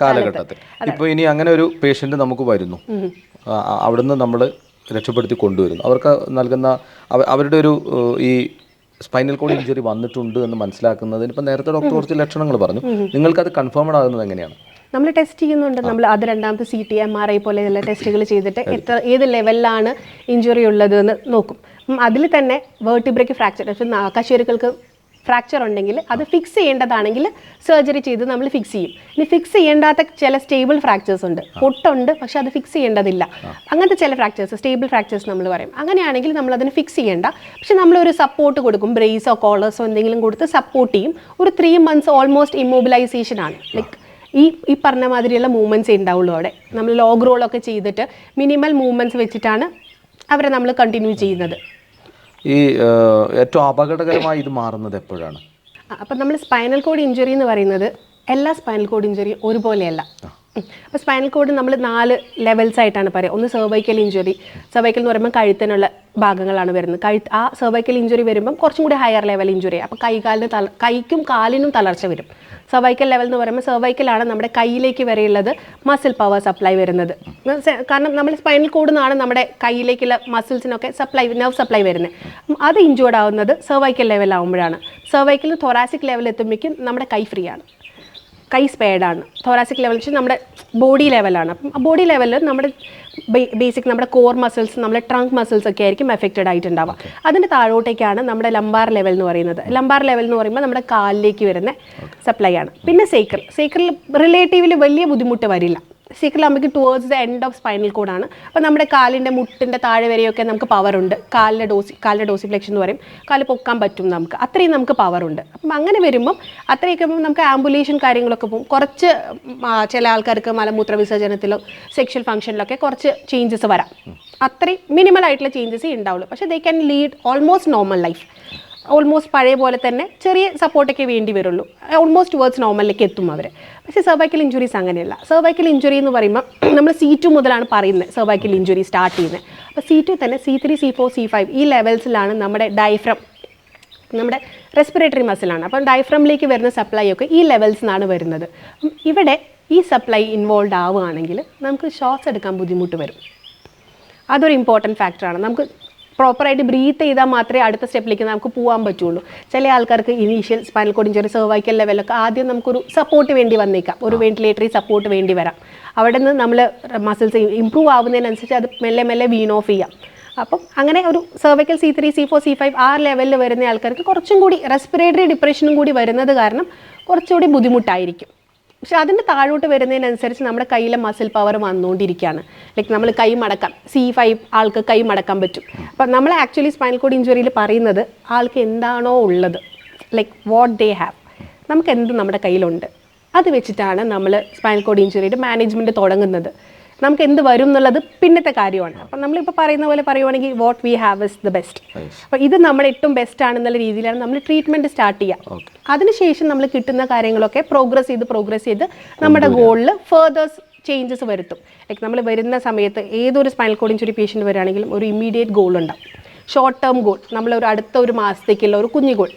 Speaker 1: കാലഘട്ടത്തിൽ. ഇപ്പോൾ ഇനി അങ്ങനെ ഒരു പേഷ്യന്റ് നമുക്ക് വരുന്നു. അവിടുന്ന് നമ്മൾ രക്ഷപ്പെടുത്തി കൊണ്ടുവരുന്നു. അവർക്ക് നൽകുന്ന അവരുടെ ഒരു ഈ സ്പൈനൽ കോഡ് ഇഞ്ചുറി വന്നിട്ടുണ്ട് എന്ന് മനസ്സിലാക്കുന്നതിന് ഇപ്പം നേരത്തെ ഡോക്ടർ കുറച്ച് ലക്ഷണങ്ങൾ പറഞ്ഞു. നിങ്ങൾക്കത് കൺഫേംഡ് ആകുന്നത് എങ്ങനെയാണ്?
Speaker 2: നമ്മൾ ടെസ്റ്റ് ചെയ്യുന്നുണ്ട്. നമ്മൾ അത് രണ്ടാമത്തെ C T M R I പോലെയുള്ള ടെസ്റ്റുകൾ ചെയ്തിട്ട് എത്ര ഏത് ലെവലിലാണ് ഇഞ്ചുറി ഉള്ളത് എന്ന് നോക്കും. അതിൽ തന്നെ വേർട്ടിബ്രയ്ക്ക് ഫ്രാക്ചർ കശേരുക്കൾക്ക് ഫ്രാക്ചർ ഉണ്ടെങ്കിൽ അത് ഫിക്സ് ചെയ്യേണ്ടതാണെങ്കിൽ സർജറി ചെയ്ത് നമ്മൾ ഫിക്സ് ചെയ്യും. ഇനി ഫിക്സ് ചെയ്യേണ്ടാത്ത ചില സ്റ്റേബിൾ ഫ്രാക്ചേഴ്സ് ഉണ്ട്. പൊട്ടുണ്ട് പക്ഷെ അത് ഫിക്സ് ചെയ്യേണ്ടതില്ല. അങ്ങനത്തെ ചില ഫ്രാക്ചേഴ്സ് സ്റ്റേബിൾ ഫ്രാക്ചേഴ്സ് നമ്മൾ പറയും. അങ്ങനെയാണെങ്കിൽ നമ്മൾ അതിന് ഫിക്സ് ചെയ്യേണ്ട. പക്ഷെ നമ്മൾ ഒരു സപ്പോർട്ട് കൊടുക്കും ബ്രേസോ കോളേഴ്സോ എന്തെങ്കിലും കൊടുത്ത് സപ്പോർട്ട് ചെയ്യും. ഒരു ത്രീ മന്ത്സ് ഓൾമോസ്റ്റ് ഇമ്മൊബിലൈസേഷൻ ആണ്. ലൈക്ക് ഈ ഈ പറഞ്ഞ മാതിരിയുള്ള മൂവ്മെന്റ്സേ ഉണ്ടാവുള്ളൂ അവിടെ. നമ്മൾ ലോഗ് റോളൊക്കെ ചെയ്തിട്ട് മിനിമൽ മൂവ്മെന്റ്സ് വെച്ചിട്ടാണ് അവരെ നമ്മൾ കണ്ടിന്യൂ ചെയ്യുന്നത്.
Speaker 1: ഈ ഏറ്റവും അപകടകരമായി ഇത് മാറുന്നത് എപ്പോഴാണ്?
Speaker 2: അപ്പം നമ്മൾ സ്പൈനൽ കോഡ് ഇഞ്ചുറി എന്ന് പറയുന്നത് എല്ലാ സ്പൈനൽ കോഡ് ഇഞ്ചുറിയും ഒരുപോലെയല്ല. അപ്പോൾ സ്പൈനൽ കോഡ് നമ്മൾ നാല് ലെവൽസ് ആയിട്ടാണ് പറയുക. ഒന്ന് സെർവൈക്കൽ ഇഞ്ചുറി സെർവൈക്കൽ എന്ന് പറയുമ്പോൾ കഴുത്തിനുള്ള ഭാഗങ്ങളാണ് വരുന്നത്. കഴുത്ത് ആ സെർവൈക്കൽ ഇഞ്ചുറി വരുമ്പം കുറച്ചും കൂടി ഹയർ ലെവൽ ഇഞ്ചുറി അപ്പോൾ കൈകാലിന് തല കൈക്കും കാലിനും തളർച്ച വരും. സെർവൈക്കൽ ലെവൽ എന്ന് പറയുമ്പോൾ സെർവൈക്കലാണ് നമ്മുടെ കൈയിലേക്ക് വരെയുള്ളത് മസിൽ പവർ സപ്ലൈ വരുന്നത്. കാരണം നമ്മൾ സ്പൈനൽ കോഡ് നിന്നാണ് നമ്മുടെ കൈയിലേക്കുള്ള മസിൽസിനൊക്കെ സപ്ലൈ നെർവ് സപ്ലൈ വരുന്നത്. അത് ഇഞ്ചുവേർഡ് ആവുന്നത് സെർവൈക്കൽ ലെവൽ ആകുമ്പോഴാണ് സെർവൈക്കൽ തൊറാസിക് ലെവൽ എത്തുമ്പോഴേക്കും നമ്മുടെ കൈ ഫ്രീ ആണ്. കൈ സ്പേഡാണ് തോറാസിക് ലെവൽ വെച്ചാൽ നമ്മുടെ ബോഡി ലെവലാണ് അപ്പം ബോഡി ലെവലിൽ നമ്മുടെ ബേസിക് നമ്മുടെ കോർ മസിൽസ് നമ്മുടെ ട്രങ്ക് മസിൽസ് ഒക്കെ ആയിരിക്കും എഫക്റ്റഡ് ആയിട്ടുണ്ടാവുക. അതിന്റെ താഴോട്ടേക്കാണ് നമ്മുടെ ലംബാർ ലെവൽ എന്ന് പറയുന്നത്. ലംബാർ ലെവൽ എന്ന് പറയുമ്പോൾ നമ്മുടെ കാലിലേക്ക് വരുന്ന സപ്ലൈ ആണ്. പിന്നെ സൈക്കിൾ സൈക്കിളിൽ റിലേറ്റീവ്ലി വലിയ ബുദ്ധിമുട്ട് വരില്ല. സൈക്കിൾ നമുക്ക് towards the end of spinal കോഡാണ് അപ്പോൾ നമ്മുടെ കാലിന്റെ മുട്ടിന്റെ താഴെ വരെയൊക്കെ നമുക്ക് പവറുണ്ട് കാലിന്റെ ഡോസി കാലിന്റെ ഡോസി ഫ്ലെക്ഷൻ എന്ന് പറയും. കാൽ പൊക്കാൻ പറ്റും നമുക്ക്. അത്രയും നമുക്ക് പവറുണ്ട് അപ്പം അങ്ങനെ വരുമ്പം അത്രയൊക്കെ നമുക്ക് ആംബുലേഷൻ കാര്യങ്ങളൊക്കെ പോകും. കുറച്ച് ചില ആൾക്കാർക്ക് മലമൂത്ര വിസർജനത്തിലോ സെക്ഷൽ ഫംഗ്ഷനിലൊക്കെ കുറച്ച് ചേഞ്ചസ് വരാം. അത്രയും മിനിമൽ ആയിട്ടുള്ള ചേഞ്ചസ് ഉണ്ടാവുള്ളൂ. പക്ഷേ they can lead almost normal life almost പഴയ പോലെ തന്നെ ചെറിയ സപ്പോർട്ടൊക്കെ വേണ്ടി വരുള്ളൂ. ഓൾമോസ്റ്റ് വേർഡ്സ് നോർമലിലേക്ക് എത്തും അവർ പക്ഷേ സെർവൈക്കൽ ഇഞ്ചുറീസ് അങ്ങനെയല്ല. സെർവൈക്കൽ ഇഞ്ചുറി എന്ന് പറയുമ്പോൾ നമ്മൾ സി ടു മുതലാണ് പറയുന്നത് സെർവൈക്കൽ ഇഞ്ചുറി സ്റ്റാർട്ട് ചെയ്യുന്നത് അപ്പോൾ സി ടു തന്നെ C three C four C five ഈ ലെവൽസിലാണ് നമ്മുടെ ഡയഫ്രം നമ്മുടെ റെസ്പിറേറ്ററി മസിലാണ് അപ്പം ഡയഫ്രമിലേക്ക് വരുന്ന സപ്ലൈ ഒക്കെ ഈ ലെവൽസ് നിന്നാണ് വരുന്നത്. ഇവിടെ ഈ സപ്ലൈ ഇൻവോൾവ് ആവുകയാണെങ്കിൽ നമുക്ക് ഷോർട്സ് എടുക്കാൻ ബുദ്ധിമുട്ട് വരും. അതൊരു ഇമ്പോർട്ടന്റ് ഫാക്ടറാണ് നമുക്ക് പ്രോപ്പറായിട്ട് ബ്രീത്ത് ചെയ്താൽ മാത്രമേ അടുത്ത സ്റ്റെപ്പിലേക്ക് നമുക്ക് പോകാൻ പറ്റുള്ളൂ. ചില ആൾക്കാർക്ക് initial spinal cord injury cervical ലെവലൊക്കെ ആദ്യം നമുക്കൊരു സപ്പോർട്ട് വേണ്ടി വന്നേക്കാം. ഒരു വെന്റിലേറ്ററി സപ്പോർട്ട് വേണ്ടി വരാം. അവിടെ നിന്ന് നമ്മൾ മസിൽസ് ഇമ്പ്രൂവ് ആവുന്നതിനനുസരിച്ച് അത് മെല്ലെ മെല്ലെ വീൺ ഓഫ് ചെയ്യാം. അപ്പം അങ്ങനെ ഒരു cervical C three C four C five ആ ലെവലിൽ വരുന്ന ആൾക്കാർക്ക് കുറച്ചും കൂടി റെസ്പിറേറ്ററി ഡിപ്രഷനും കൂടി വരുന്നത് കാരണം കുറച്ചുകൂടി ബുദ്ധിമുട്ടായിരിക്കും. പക്ഷെ അതിന്റെ താഴോട്ട് വരുന്നതിനനുസരിച്ച് നമ്മുടെ കയ്യിലെ മസിൽ പവർ വന്നുകൊണ്ടിരിക്കുകയാണ്. ലൈക്ക് നമ്മൾ കൈ മടക്കാം സി ഫൈവ് ആൾക്ക് കൈ മടക്കാൻ പറ്റും. അപ്പം നമ്മൾ ആക്ച്വലി സ്പൈനൽ കോഡ് ഇഞ്ചുറിയിൽ പറയുന്നത് ആൾക്ക് എന്താണോ ഉള്ളത്. ലൈക്ക് വാട്ട് ദേ ഹാവ് നമുക്ക് എന്ത് നമ്മുടെ കയ്യിലുണ്ട്. അത് വെച്ചിട്ടാണ് നമ്മൾ സ്പൈനൽ കോഡ് ഇഞ്ചുറിയുടെ മാനേജ്മെന്റ് തുടങ്ങുന്നത്. നമുക്ക് എന്ത് വരും എന്നുള്ളത് പിന്നത്തെ കാര്യമാണ്. അപ്പം നമ്മളിപ്പോൾ പറയുന്ന പോലെ പറയുവാണെങ്കിൽ what we have is the best അപ്പോൾ ഇത് നമ്മൾ ഏറ്റവും ബെസ്റ്റ് ആണെന്നുള്ള രീതിയിലാണ് നമ്മൾ ട്രീറ്റ്മെന്റ് സ്റ്റാർട്ട് ചെയ്യുക. അതിനുശേഷം നമ്മൾ കിട്ടുന്ന കാര്യങ്ങളൊക്കെ പ്രോഗ്രസ് ചെയ്ത് പ്രോഗ്രസ് ചെയ്ത് നമ്മുടെ ഗോളിൽ ഫേർദേഴ്സ് ചേഞ്ചസ് വരുത്തും. ലൈക്ക് നമ്മൾ വരുന്ന സമയത്ത് ഏതൊരു സ്പൈനൽ കോഡ് ഇഞ്ചുറി പേഷ്യന്റ് വരികയാണെങ്കിലും ഒരു ഇമ്മീഡിയറ്റ് ഗോൾ ഉണ്ടാവും. ഷോർട്ട് ടേം ഗോൾ നമ്മളൊരു അടുത്ത ഒരു മാസത്തേക്കുള്ള ഒരു കുഞ്ഞു ഗോൾ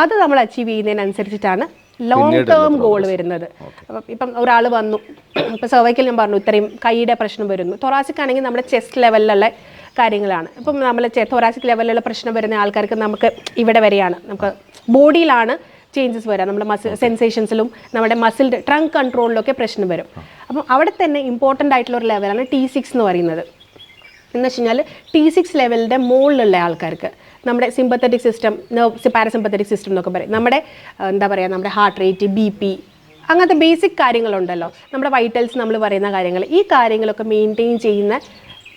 Speaker 2: അത് നമ്മൾ അച്ചീവ് ചെയ്യുന്നതിനനുസരിച്ചിട്ടാണ് ലോങ് ടേം ഗോൾ വരുന്നത്. അപ്പം ഇപ്പം ഒരാൾ വന്നു. ഇപ്പം സർവൈക്കൽ ഞാൻ പറഞ്ഞു ഇത്രയും കൈയുടെ പ്രശ്നം വരുന്നു. തൊറാസിക് ആണെങ്കിൽ നമ്മുടെ ചെസ്റ്റ് ലെവലിലുള്ള കാര്യങ്ങളാണ്. ഇപ്പം നമ്മൾ തൊറാസിക് ലെവലിലുള്ള പ്രശ്നം വരുന്ന ആൾക്കാർക്ക് നമുക്ക് ഇവിടെ വരെയാണ്. നമുക്ക് ബോഡിയിലാണ് ചേഞ്ചസ് വരാം. നമ്മുടെ മസിൽ സെൻസേഷൻസിലും നമ്മുടെ മസിൽ ട്രങ്ക് കൺട്രോളിലൊക്കെ പ്രശ്നം വരും. അപ്പം അവിടെ തന്നെ ഇമ്പോർട്ടന്റ് ആയിട്ടുള്ള ഒരു ലെവലാണ് ടി സിക്സ് എന്ന് പറയുന്നത്. എന്ന് വെച്ച് കഴിഞ്ഞാൽ ടി സിക്സ് ലെവലിന്റെ മുകളിലുള്ള ആൾക്കാർക്ക് നമ്മുടെ sympathetic system nerve parasympathetic system എന്നൊക്കെ പറയും. നമ്മുടെ എന്താ പറയുക നമ്മുടെ ഹാർട്ട് റേറ്റ് ബി പി അങ്ങനത്തെ ബേസിക് കാര്യങ്ങളുണ്ടല്ലോ. നമ്മുടെ വൈറ്റൽസ് നമ്മൾ പറയുന്ന കാര്യങ്ങൾ. ഈ കാര്യങ്ങളൊക്കെ മെയിന്റെയിൻ ചെയ്യുന്ന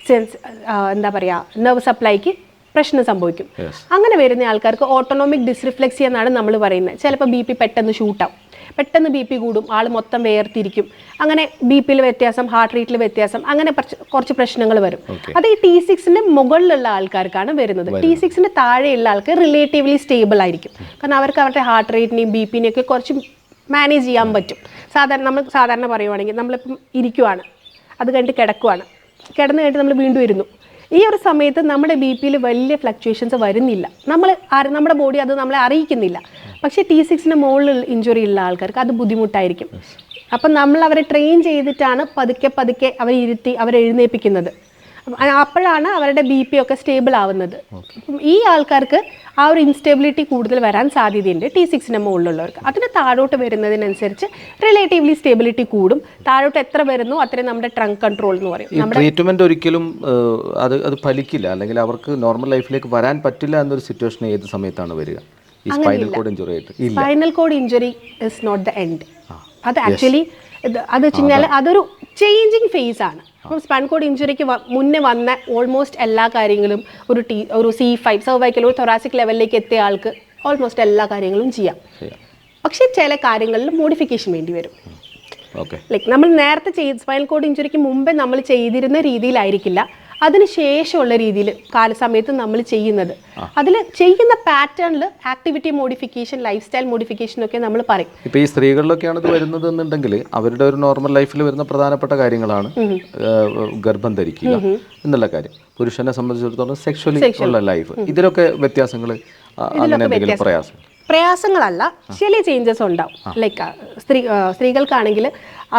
Speaker 2: സെൻസ് എന്താ പറയുക നെർവ് സപ്ലൈക്ക് പ്രശ്നം സംഭവിക്കും. അങ്ങനെ വരുന്ന ആൾക്കാർക്ക് ഓട്ടോണോമിക് ഡിസ്റിഫ്ലെക്സി എന്നാണ് നമ്മൾ പറയുന്നത്. ചിലപ്പോൾ ബി പി പെട്ടെന്ന് ഷൂട്ടാവും പെട്ടെന്ന് ബി പി കൂടും ആൾ മൊത്തം വേർതിരിക്കും. അങ്ങനെ ബി പിയിൽ വ്യത്യാസം ഹാർട്ട് റേറ്റിൽ വ്യത്യാസം അങ്ങനെ കുറച്ച് പ്രശ്നങ്ങൾ വരും. അത് ഈ ടി സിക്സിന്റെ മുകളിലുള്ള ആൾക്കാർക്കാണ് വരുന്നത്. ടി സിക്സിന്റെ താഴെയുള്ള ആൾക്ക് റിലേറ്റീവ്ലി സ്റ്റേബിൾ ആയിരിക്കും. കാരണം അവർക്ക് അവരുടെ ഹാർട്ട് റേറ്റിനെയും ബി പിനെയും ഒക്കെ കുറച്ച് മാനേജ് ചെയ്യാൻ പറ്റും. സാധാരണ നമ്മൾ സാധാരണ പറയുവാണെങ്കിൽ നമ്മളിപ്പം ഇരിക്കുവാണ്. അത് കഴിഞ്ഞിട്ട് കിടക്കുവാണ്. കിടന്നു കഴിഞ്ഞിട്ട് നമ്മൾ വീണ്ടും ഇരുന്നു. ഈ ഒരു സമയത്ത് നമ്മുടെ ബി പിയിൽ വലിയ ഫ്ലക്ച്വേഷൻസ് വരുന്നില്ല. നമ്മൾ നമ്മുടെ ബോഡി അത് നമ്മളെ അറിയിക്കുന്നില്ല. പക്ഷേ ടി സിക്സിന് മുകളിൽ ഇഞ്ചുറി ഉള്ള ആൾക്കാർക്ക് അത് ബുദ്ധിമുട്ടായിരിക്കും. അപ്പം നമ്മൾ അവരെ ട്രെയിൻ ചെയ്തിട്ടാണ് പതുക്കെ പതുക്കെ അവരെ ഇരുത്തി അവരെ എഴുന്നേൽപ്പിക്കുന്നത്. അപ്പോഴാണ് അവരുടെ ബി പി ഒക്കെ സ്റ്റേബിൾ ആവുന്നത്. ഈ ആൾക്കാർക്ക് ആ ഒരു ഇൻസ്റ്റെബിലിറ്റി കൂടുതൽ വരാൻ സാധ്യതയുണ്ട് ടി സിക്സിന് മുകളിലുള്ളവർക്ക്. അതിന് താഴോട്ട് വരുന്നതിനനുസരിച്ച് റിലേറ്റീവ്ലി സ്റ്റെബിലിറ്റി കൂടും. താഴോട്ട് എത്ര വരുന്നു അത്രയും നമ്മുടെ ട്രങ്ക് കൺട്രോൾ എന്ന് പറയും.
Speaker 1: ട്രീറ്റ്മെന്റ് ഒരിക്കലും അത് അത് ഫലിക്കില്ല. അല്ലെങ്കിൽ അവർക്ക് നോർമൽ ലൈഫിലേക്ക് വരാൻ പറ്റില്ല എന്നൊരു സിറ്റുവേഷൻ ഏത് സമയത്താണ് വരിക? Spinal cord injury
Speaker 2: spinal cord injury is not the end അത് ആക്ച്വലി അത് വെച്ച് കഴിഞ്ഞാൽ അതൊരു ചേഞ്ചിങ് ഫേസ് ആണ്. അപ്പം സ്പൺ കോഡ് ഇഞ്ചുറിക്ക് മുന്നേ വന്ന ഓൾമോസ്റ്റ് എല്ലാ കാര്യങ്ങളും ഒരു ടി ഒരു സി ഫൈവ് സർവൈക്കൽ ഒരു തൊറാസിക് ലെവലിലേക്ക് എത്തിയ ആൾക്ക് ഓൾമോസ്റ്റ് എല്ലാ കാര്യങ്ങളും ചെയ്യാം. പക്ഷേ ചില കാര്യങ്ങളിൽ മോഡിഫിക്കേഷൻ വേണ്ടി വരും.
Speaker 1: ഓക്കെ
Speaker 2: ലൈക്ക് നമ്മൾ നേരത്തെ ചെയ്ത് സ്പൈനൽ കോഡ് ഇഞ്ചുറിക്ക് മുമ്പേ നമ്മൾ ചെയ്തിരുന്ന രീതിയിലായിരിക്കില്ല. അതിന് ശേഷമുള്ള രീതിയിൽ കാലസമയത്ത് നമ്മൾ ചെയ്യുന്നത്. അതിൽ ചെയ്യുന്ന പാറ്റേണിൽ activity modification life style modification ഒക്കെ നമ്മൾ പറയും.
Speaker 1: ഇപ്പൊ ഈ സ്ത്രീകളിലൊക്കെയാണ് ഇത് വരുന്നത് എന്നുണ്ടെങ്കിൽ അവരുടെ ഒരു നോർമൽ ലൈഫിൽ വരുന്ന പ്രധാനപ്പെട്ട കാര്യങ്ങളാണ് ഗർഭം ധരിക്കുക എന്നുള്ള കാര്യം. പുരുഷനെ സംബന്ധിച്ചിടത്തോളം സെക്ഷലി ഉള്ള ലൈഫ് ഇതിലൊക്കെ വ്യത്യാസങ്ങൾ അങ്ങനെ എന്തെങ്കിലും പ്രയാസം?
Speaker 2: പ്രയാസങ്ങളല്ല ചില ചേഞ്ചസ് ഉണ്ടാവും. ലൈക്ക് സ്ത്രീ സ്ത്രീകൾക്കാണെങ്കിൽ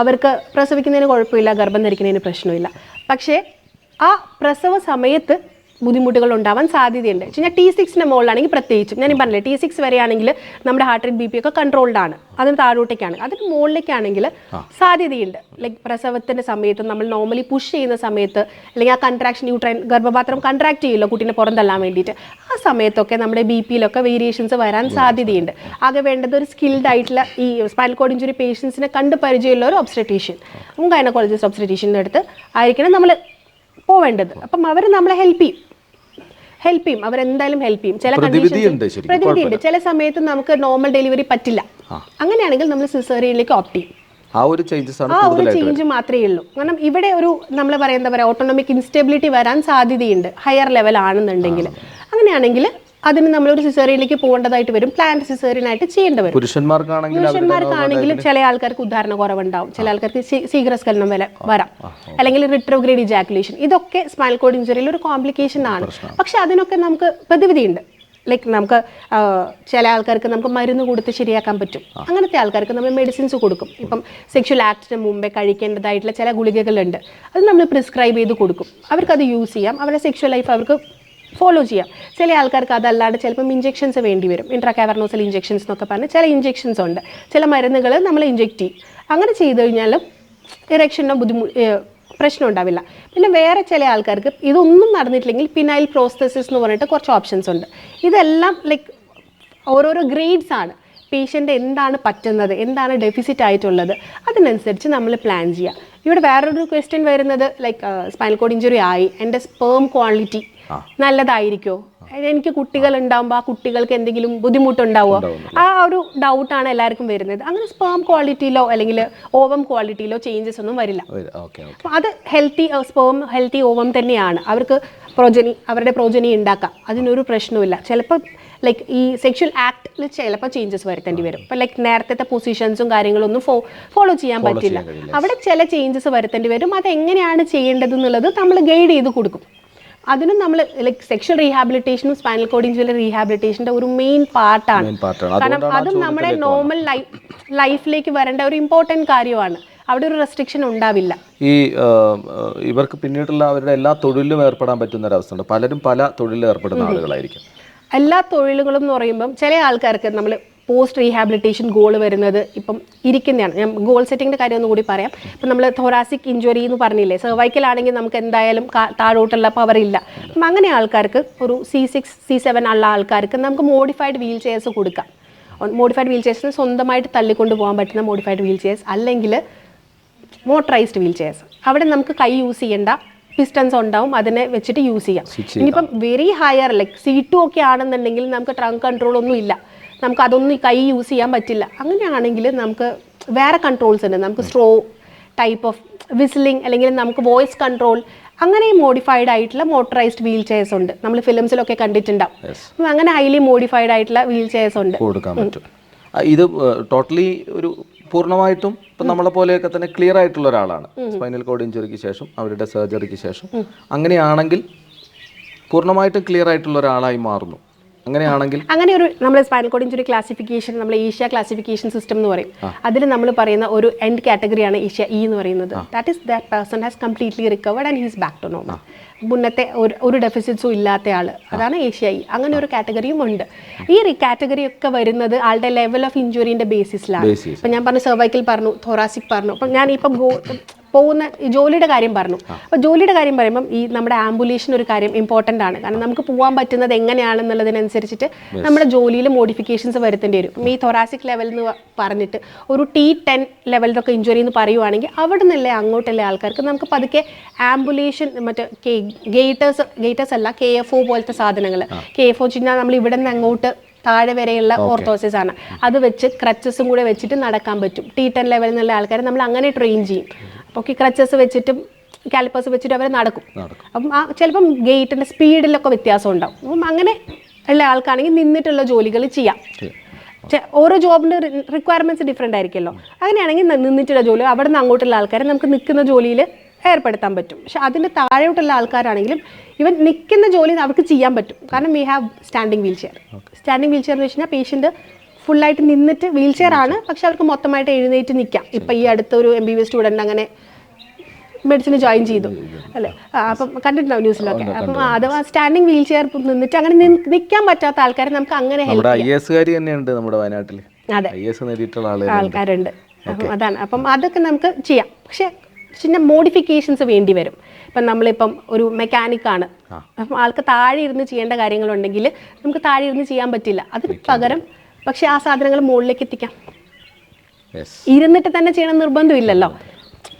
Speaker 2: അവർക്ക് പ്രസവിക്കുന്നതിന് കുഴപ്പമില്ല ഗർഭം ധരിക്കുന്നതിന് പ്രശ്നമില്ല. പക്ഷേ ആ പ്രസവ സമയത്ത് ബുദ്ധിമുട്ടുകൾ ഉണ്ടാവാൻ സാധ്യതയുണ്ട്. വെച്ച് കഴിഞ്ഞാൽ ടി സിക്സിന്റെ മുകളിലാണെങ്കിൽ പ്രത്യേകിച്ചും. ഞാൻ പറഞ്ഞില്ലേ ടി സിക്സ് വരെയാണെങ്കിൽ നമ്മുടെ ഹാർട്ട് റേറ്റ് ബി പി ഒക്കെ കൺട്രോൾഡ് ആണ്. അതിന് താഴോട്ടേക്കാണ്. അതിന് മുകളിലേക്കാണെങ്കിൽ സാധ്യതയുണ്ട്. ലൈക്ക് പ്രസവത്തിന്റെ സമയത്ത് നമ്മൾ നോർമലി പുഷ് ചെയ്യുന്ന സമയത്ത് അല്ലെങ്കിൽ ആ കൺട്രാക്ഷൻ യൂട്രൈൻ ഗർഭപാത്രം കൺട്രാക്ട് ചെയ്യുമല്ലോ കുട്ടീനെ പുറന്തള്ളാൻ വേണ്ടിയിട്ട്. ആ സമയത്തൊക്കെ നമ്മുടെ ബി പിയിലൊക്കെ വേരിയേഷൻസ് വരാൻ സാധ്യതയുണ്ട്. ആകെ വേണ്ടത് ഒരു സ്കിൽഡ് ആയിട്ടുള്ള ഈ സ്പൈനൽ കോഡ് ഇഞ്ചുറി പേഷ്യൻസിനെ കണ്ട് പരിചയമുള്ള ഒരു ഒബ്സ്ട്രറ്റീഷ്യൻ ഗൈനക്കോളജിസ്റ്റ് ഒബ്സ്ട്രറ്റീഷ്യന്റെ അടുത്ത് ആയിരിക്കണം നമ്മൾ പോവേണ്ടത് അപ്പം അവർ നമ്മളെ ഹെൽപ്പ് ചെയ്യും. ഹെൽപ്പ് ചെയ്യും. അവരെന്തായാലും ഹെൽപ്പ് ചെയ്യും. ചില
Speaker 1: കണ്ടീഷൻ ശരിക്കും,
Speaker 2: പ്രതിവിധിയുണ്ട് ചില സമയത്ത് നമുക്ക് നോർമൽ ഡെലിവറി പറ്റില്ല. അങ്ങനെയാണെങ്കിൽ നമ്മൾ സിസേറിയനിലേക്ക് ഓപ്റ്റ് ചെയ്യും.
Speaker 1: ആ ഒരു ചേഞ്ചസ് ആണ്
Speaker 2: ആ ഒരു ചേഞ്ച് മാത്രമേ ഉള്ളൂ. കാരണം ഇവിടെ ഒരു നമ്മൾ പറയാം എന്താ പറയുക ഓട്ടോണമിക് ഇൻസ്റ്റെബിലിറ്റി വരാൻ സാധ്യതയുണ്ട്. ഹയർ ലെവൽ ആണെന്നുണ്ടെങ്കിൽ. അങ്ങനെയാണെങ്കിൽ അതിന് നമ്മൾ ഒരു സിസേറിയനിലേക്ക് പോകേണ്ടതായിട്ട് വരും. പ്ലാന്റ് സിസേറിയനായിട്ട് ചെയ്യേണ്ടി വരും.
Speaker 1: പുരുഷന്മാർക്കാണെങ്കിൽ
Speaker 2: പുരുഷന്മാർക്കാണെങ്കിലും ചില ആൾക്കാർക്ക് ഉദാഹരണ കുറവുണ്ടാവും. ചില ആൾക്കാർക്ക് ശീഘ്രസ്ഖലനം വരെ വരാം. അല്ലെങ്കിൽ റിട്രോഗ്രേഡ് ഇജാക്കുലേഷൻ ഇതൊക്കെ സ്പൈനൽ കോഡ് ഇഞ്ചുറിയിൽ ഒരു കോംപ്ലിക്കേഷൻ ആണ്. പക്ഷെ അതിനൊക്കെ നമുക്ക് പ്രതിവിധിയുണ്ട്. ലൈക്ക് നമുക്ക് ചില ആൾക്കാർക്ക് നമുക്ക് മരുന്ന് കൊടുത്ത് ശരിയാക്കാൻ പറ്റും. അങ്ങനത്തെ ആൾക്കാർക്ക് നമ്മൾ മെഡിസിൻസ് കൊടുക്കും. ഇപ്പം സെക്ഷൽ ആക്ടിന് മുമ്പേ കഴിക്കേണ്ടതായിട്ടുള്ള ചില ഗുളികകളുണ്ട്. അത് നമ്മൾ പ്രിസ്ക്രൈബ് ചെയ്ത് കൊടുക്കും. അവർക്കത് യൂസ് ചെയ്യാം. അവരുടെ സെക്ഷൽ ലൈഫ് അവർക്ക് ഫോളോ ചെയ്യാം. ചില ആൾക്കാർക്ക് അതല്ലാണ്ട് ചിലപ്പം ഇഞ്ചെക്ഷൻസ് വേണ്ടി വരും. ഇൻട്രാകാവർണോസൽ ഇഞ്ചെക്ഷൻസ് എന്നൊക്കെ പറഞ്ഞ് ചില ഇഞ്ചെക്ഷൻസ് ഉണ്ട്. ചില മരുന്നുകൾ നമ്മൾ ഇഞ്ചെക്ട് ചെയ്യും. അങ്ങനെ ചെയ്ത് കഴിഞ്ഞാലും ഇറക്ഷന്റെ ബുദ്ധിമുട്ട് പ്രശ്നം ഉണ്ടാവില്ല. പിന്നെ വേറെ ചില ആൾക്കാർക്ക് ഇതൊന്നും നടന്നിട്ടില്ലെങ്കിൽ പിനൈൽ പ്രോസ്തസിസ് എന്ന് പറഞ്ഞിട്ട് കുറച്ച് ഓപ്ഷൻസ് ഉണ്ട്. ഇതെല്ലാം ലൈക്ക് ഓരോരോ ഗ്രേഡ്സ് ആണ്. പേഷ്യന്റ് എന്താണ് പറ്റുന്നത് എന്താണ് ഡെഫിസിറ്റ് ആയിട്ടുള്ളത് അതിനനുസരിച്ച് നമ്മൾ പ്ലാൻ ചെയ്യുക ഇവിടെ വേറൊരു ക്വസ്റ്റ്യൻ വരുന്നത് ലൈക്ക് സ്പൈനൽ കോഡ് ഇഞ്ചുറി ആയി. എന്റെ സ്പേം ക്വാളിറ്റി നല്ലതായിരിക്കോ? എനിക്ക് കുട്ടികൾ ഉണ്ടാകുമ്പോൾ ആ കുട്ടികൾക്ക് എന്തെങ്കിലും ബുദ്ധിമുട്ടുണ്ടാവുമോ ആ ഒരു ഡൗട്ടാണ് എല്ലാവർക്കും വരുന്നത്. അങ്ങനെ സ്പേം ക്വാളിറ്റിയിലോ അല്ലെങ്കിൽ ഓവം ക്വാളിറ്റിയിലോ ചേഞ്ചസ് ഒന്നും വരില്ല. അത് ഹെൽത്തി സ്പേം ഹെൽത്തി ഓവം തന്നെയാണ്. അവർക്ക് പ്രോജനി അവരുടെ പ്രോജനി ഉണ്ടാക്കാം. അതിനൊരു പ്രശ്നമില്ല ചിലപ്പോൾ ലൈക്ക് ഈ സെക്ഷൽ ആക്ടിൽ ചിലപ്പോൾ ചേഞ്ചസ് വരുത്തേണ്ടി വരും. ഇപ്പം ലൈക്ക് നേരത്തെ പൊസിഷൻസും കാര്യങ്ങളൊന്നും ഫോ ഫോളോ ചെയ്യാൻ പറ്റില്ല. അവിടെ ചില ചേഞ്ചസ് വരുത്തേണ്ടി വരും. അതെങ്ങനെയാണ് ചെയ്യേണ്ടത് എന്നുള്ളത് നമ്മൾ ഗൈഡ് ചെയ്ത് കൊടുക്കും. അതിനും നമ്മൾ ലൈക് സെക്ഷൽ റീഹാബിലിറ്റേഷനും സ്പൈനൽ കോഡ് ഇഞ്ചുറി റീഹാബിലിറ്റേഷന്റെ ഒരു മെയിൻ പാർട്ടാണ് കാരണം അതും നമ്മുടെ നോർമൽ ലൈഫ് ലൈഫിലേക്ക് വരേണ്ട ഒരു ഇമ്പോർട്ടന്റ് കാര്യമാണ്. അവിടെ ഒരു റെസ്ട്രിക്ഷൻ ഉണ്ടാവില്ല.
Speaker 1: ഈ ഇവർക്ക് പിന്നീടുള്ള അവരുടെ എല്ലാ തൊഴിലിലും ഏർപ്പെടാൻ പറ്റുന്ന ഒരു അവസ്ഥയുണ്ട്. പലരും പല തൊഴിലിൽ ഏർപ്പെടുന്ന ആളുകളായിരിക്കും.
Speaker 2: എല്ലാ തൊഴിലുകളും എന്ന് പറയുമ്പം ചില ആൾക്കാർക്ക് നമ്മൾ പോസ്റ്റ് റീഹാബിലിറ്റേഷൻ ഗോൾ വരുന്നത് ഇപ്പം ഇരിക്കുന്നതാണ്. ഞാൻ ഗോൾ സെറ്റിങ്ങിന്റെ കാര്യം ഒന്നും കൂടി പറയാം. ഇപ്പം നമ്മൾ തൊറാസിക് ഇഞ്ചുറി എന്ന് പറഞ്ഞില്ലേ സെർവൈക്കൽ ആണെങ്കിൽ നമുക്ക് എന്തായാലും താഴോട്ടുള്ള പവർ ഇല്ല. അപ്പം അങ്ങനെ ആൾക്കാർക്ക് ഒരു സി സിക്സ് സി സെവൻ ഉള്ള ആൾക്കാർക്ക് നമുക്ക് മോഡിഫൈഡ് വീൽ ചെയർസ് കൊടുക്കാം മോഡിഫൈഡ് വീൽ ചെയർസിന് സ്വന്തമായിട്ട് തള്ളിക്കൊണ്ട് പോകാൻ പറ്റുന്ന മോഡിഫൈഡ് വീൽ ചെയർസ് അല്ലെങ്കിൽ മോട്ടറൈസ്ഡ് വീൽ ചെയർസ് അവിടെ നമുക്ക് കൈ യൂസ് ചെയ്യേണ്ട പിസ്റ്റൻസ് ഉണ്ടാവും അതിനെ വെച്ചിട്ട് യൂസ് ചെയ്യാം. ഇനിയിപ്പം very higher like C two ഒക്കെ ആണെന്നുണ്ടെങ്കിൽ നമുക്ക് ട്രങ്ക് കൺട്രോൾ ഒന്നും ഇല്ല. നമുക്ക് അതൊന്നും കൈ യൂസ് ചെയ്യാൻ പറ്റില്ല. അങ്ങനെയാണെങ്കിൽ നമുക്ക് വേറെ കൺട്രോൾസ് ഉണ്ട്. നമുക്ക് സ്ട്രോ ടൈപ്പ് ഓഫ് വിസിലിംഗ് അല്ലെങ്കിൽ നമുക്ക് വോയിസ് കൺട്രോൾ അങ്ങനെ മോഡിഫൈഡ് ആയിട്ടുള്ള മോട്ടറൈസ്ഡ് വീൽ ചെയർസ് ഉണ്ട്. നമ്മൾ ഫിലിംസിലൊക്കെ കണ്ടിട്ടുണ്ടാവും. അങ്ങനെ ഹൈലി മോഡിഫൈഡ് ആയിട്ടുള്ള വീൽ ചെയർസ് ഉണ്ട്.
Speaker 1: കൊടുക്കാൻ പറ്റും. ഇത് ടോട്ടലി ഒരു പൂർണമായിട്ടും ഇപ്പം നമ്മളെ പോലെയൊക്കെ തന്നെ ക്ലിയർ ആയിട്ടുള്ള ഒരാളാണ്. സ്പൈനൽ കോഡ് ഇഞ്ചുറിക്ക് ശേഷം അവരുടെ സർജറിക്ക് ശേഷം. അങ്ങനെയാണെങ്കിൽ പൂർണമായിട്ടും ക്ലിയർ ആയിട്ടുള്ള ഒരാളായി മാറുന്നു. അങ്ങനെയാണെങ്കിൽ
Speaker 2: അങ്ങനെ ഒരു നമ്മൾ സ്പൈനൽ കോഡ് ഇഞ്ചുറി ക്ലാസിഫിക്കേഷൻ നമ്മൾ ഏഷ്യ ക്ലാസിഫിക്കേഷൻ സിസ്റ്റം എന്ന് പറയും. അതിൽ നമ്മൾ പറയുന്ന ഒരു എൻഡ് കാറ്റഗറിയാണ് ഏഷ്യ ഇ എന്ന് പറയുന്നത്. That is that person has completely recovered and he's back to normal മുന്നത്തെ ഒരു ഒരു ഡെഫിസിറ്റ്സും ഇല്ലാത്ത ആൾ അതാണ് ഏഷ്യ ഇ അങ്ങനെ ഒരു കാറ്റഗറിയും ഉണ്ട്. ഈ കാറ്റഗറി ഒക്കെ വരുന്നത് ആളുടെ ലെവൽ ഓഫ് ഇഞ്ചുറിന്റെ ബേസിസിലാണ്. ഇപ്പം ഞാൻ പറഞ്ഞു സെർവൈക്കൽ പറഞ്ഞു തൊറാസിക് പറഞ്ഞു. അപ്പം ഞാൻ ഇപ്പം പോകുന്ന ജോലിയുടെ കാര്യം പറഞ്ഞു. അപ്പോൾ ജോലിയുടെ കാര്യം പറയുമ്പം ഈ നമ്മുടെ ആംബുലേഷൻ ഒരു കാര്യം ഇമ്പോർട്ടന്റ് ആണ്. കാരണം നമുക്ക് പോകാൻ പറ്റുന്നത് എങ്ങനെയാണെന്നുള്ളതിനനുസരിച്ചിട്ട് നമ്മുടെ ജോലിയിൽ മോഡിഫിക്കേഷൻസ് വരുത്തേണ്ടി വരും. ഈ തൊറാസിക് ലെവൽ എന്ന് പറഞ്ഞിട്ട് ഒരു ടി ടെൻ ലെവലിലൊക്കെ ഇഞ്ചുറി എന്ന് പറയുവാണെങ്കിൽ അവിടെ നിന്നല്ലേ അങ്ങോട്ടല്ലേ ആൾക്കാർക്ക് നമുക്ക് പതുക്കെ ആംബുലേഷൻ മറ്റേ ഗേറ്റേഴ്സ് ഗേറ്റേഴ്സ് അല്ല കെ എഫ് ഒ പോലത്തെ സാധനങ്ങൾ. കെ എഫ് ഒ വെച്ചാൽ നമ്മൾ ഇവിടെ നിന്ന് അങ്ങോട്ട് താഴെ വരെയുള്ള ഓർത്തോസിസ് ആണ്. അത് വെച്ച് ക്രച്ചസും കൂടെ വെച്ചിട്ട് നടക്കാൻ പറ്റും. ടി ടെൻ ലെവലിൽ നിന്നുള്ള ആൾക്കാരെ നമ്മൾ അങ്ങനെ ട്രെയിൻ ചെയ്യും. ഈ ക്രച്ചസ് വെച്ചിട്ടും കാലിപ്പേഴ്സ് വെച്ചിട്ട് അവർ നടക്കും.
Speaker 1: നടക്കും.
Speaker 2: അപ്പം ആ ചിലപ്പം ഗേറ്റിന്റെ സ്പീഡിലൊക്കെ വ്യത്യാസം ഉണ്ടാവും അപ്പം അങ്ങനെ ഉള്ള ആൾക്കാണെങ്കിൽ നിന്നിട്ടുള്ള ജോലികൾ ചെയ്യാം. ഓരോ ജോബിന്റെ റിക്വയർമെന്റ്സ് ഡിഫറെന്റ് ആയിരിക്കുമല്ലോ. അങ്ങനെയാണെങ്കിൽ നിന്നിട്ടുള്ള ജോലി അവിടെ നിന്ന് അങ്ങോട്ടുള്ള ആൾക്കാരെ നമുക്ക് നിൽക്കുന്ന ജോലിയിൽ ഏർപ്പെടുത്താൻ പറ്റും. പക്ഷെ അതിന്റെ താഴോട്ടുള്ള ആൾക്കാരാണെങ്കിലും ഇവൻ നിൽക്കുന്ന ജോലി അവർക്ക് ചെയ്യാൻ പറ്റും. കാരണം we have standing wheelchair standing wheelchair എന്ന് വെച്ച് കഴിഞ്ഞാൽ പേഷ്യന്റ് ഫുള്ളായിട്ട് നിന്നിട്ട് വീൽ ചെയർ ആണ്. പക്ഷെ അവർക്ക് മൊത്തമായിട്ട് എഴുന്നേറ്റ് നിൽക്കാം ഇപ്പം ഈ അടുത്തൊരു എം ബി ബി സ്റ്റുഡന്റ് അങ്ങനെ മെഡിസിൻ ജോയിൻ ചെയ്തു. അല്ലേ? അപ്പം കണ്ടിട്ടുണ്ടാവും ന്യൂസിലൊക്കെ അപ്പം അഥവാ സ്റ്റാൻഡിങ് വീൽ ചെയർ നിന്നിട്ട് അങ്ങനെ നിൽക്കാൻ പറ്റാത്ത ആൾക്കാരെ നമുക്ക് അങ്ങനെ
Speaker 1: തന്നെയുണ്ട് നമ്മുടെ വയനാട്ടിൽ
Speaker 2: അതെ. ആൾക്കാരുണ്ട്. അപ്പം അതാണ്. അപ്പം അതൊക്കെ നമുക്ക് ചെയ്യാം. പക്ഷെ ചിന്ന മോഡിഫിക്കേഷൻസ് വേണ്ടി വരും. ഇപ്പം നമ്മളിപ്പം ഒരു മെക്കാനിക്കാണ് അപ്പം ആൾക്ക് താഴെ ഇരുന്ന് ചെയ്യേണ്ട കാര്യങ്ങളുണ്ടെങ്കിൽ നമുക്ക് താഴെ ഇരുന്ന് ചെയ്യാൻ പറ്റില്ല. അതിന് പകരം പക്ഷെ ആ സാധനങ്ങൾ മുകളിലേക്ക് എത്തിക്കാം. ഇരുന്നിട്ട് തന്നെ ചെയ്യണം നിർബന്ധമില്ലല്ലോ.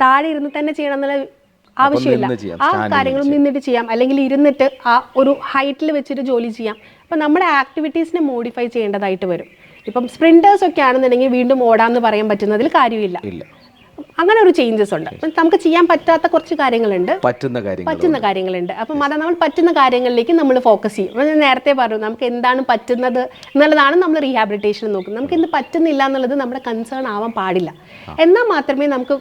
Speaker 2: താഴെ ഇരുന്ന് തന്നെ ചെയ്യണം എന്നുള്ള ആവശ്യമില്ല. ആ കാര്യങ്ങൾ നിന്നിട്ട് ചെയ്യാം. അല്ലെങ്കിൽ ഇരുന്നിട്ട് ആ ഒരു ഹൈറ്റിൽ വെച്ചിട്ട് ജോലി ചെയ്യാം. അപ്പം നമ്മുടെ ആക്ടിവിറ്റീസിനെ മോഡിഫൈ ചെയ്യേണ്ടതായിട്ട് വരും. ഇപ്പം സ്പ്രിന്റേഴ്സ് ഒക്കെ ആണെന്നുണ്ടെങ്കിൽ വീണ്ടും ഓടാന്ന് പറയാൻ പറ്റുന്നതിൽ കാര്യമില്ല. അങ്ങനെ ഒരു ചേഞ്ചസ് ഉണ്ട്. നമുക്ക് ചെയ്യാൻ പറ്റാത്ത കുറച്ച് കാര്യങ്ങളുണ്ട്.
Speaker 1: പറ്റുന്ന കാര്യങ്ങൾ
Speaker 2: പറ്റുന്ന കാര്യങ്ങളുണ്ട്. അപ്പം അത് നമ്മൾ പറ്റുന്ന കാര്യങ്ങളിലേക്ക് നമ്മൾ ഫോക്കസ് ചെയ്യും. ഞാൻ നേരത്തെ പറഞ്ഞു നമുക്ക് എന്താണ് പറ്റുന്നത് എന്നുള്ളതാണ് നമ്മൾ റീഹാബിലിറ്റേഷൻ നോക്കുന്നത്. നമുക്ക് ഇന്ന് പറ്റുന്നില്ല എന്നുള്ളത് നമ്മുടെ കൺസേൺ ആവാൻ പാടില്ല. എന്നാൽ മാത്രമേ നമുക്ക്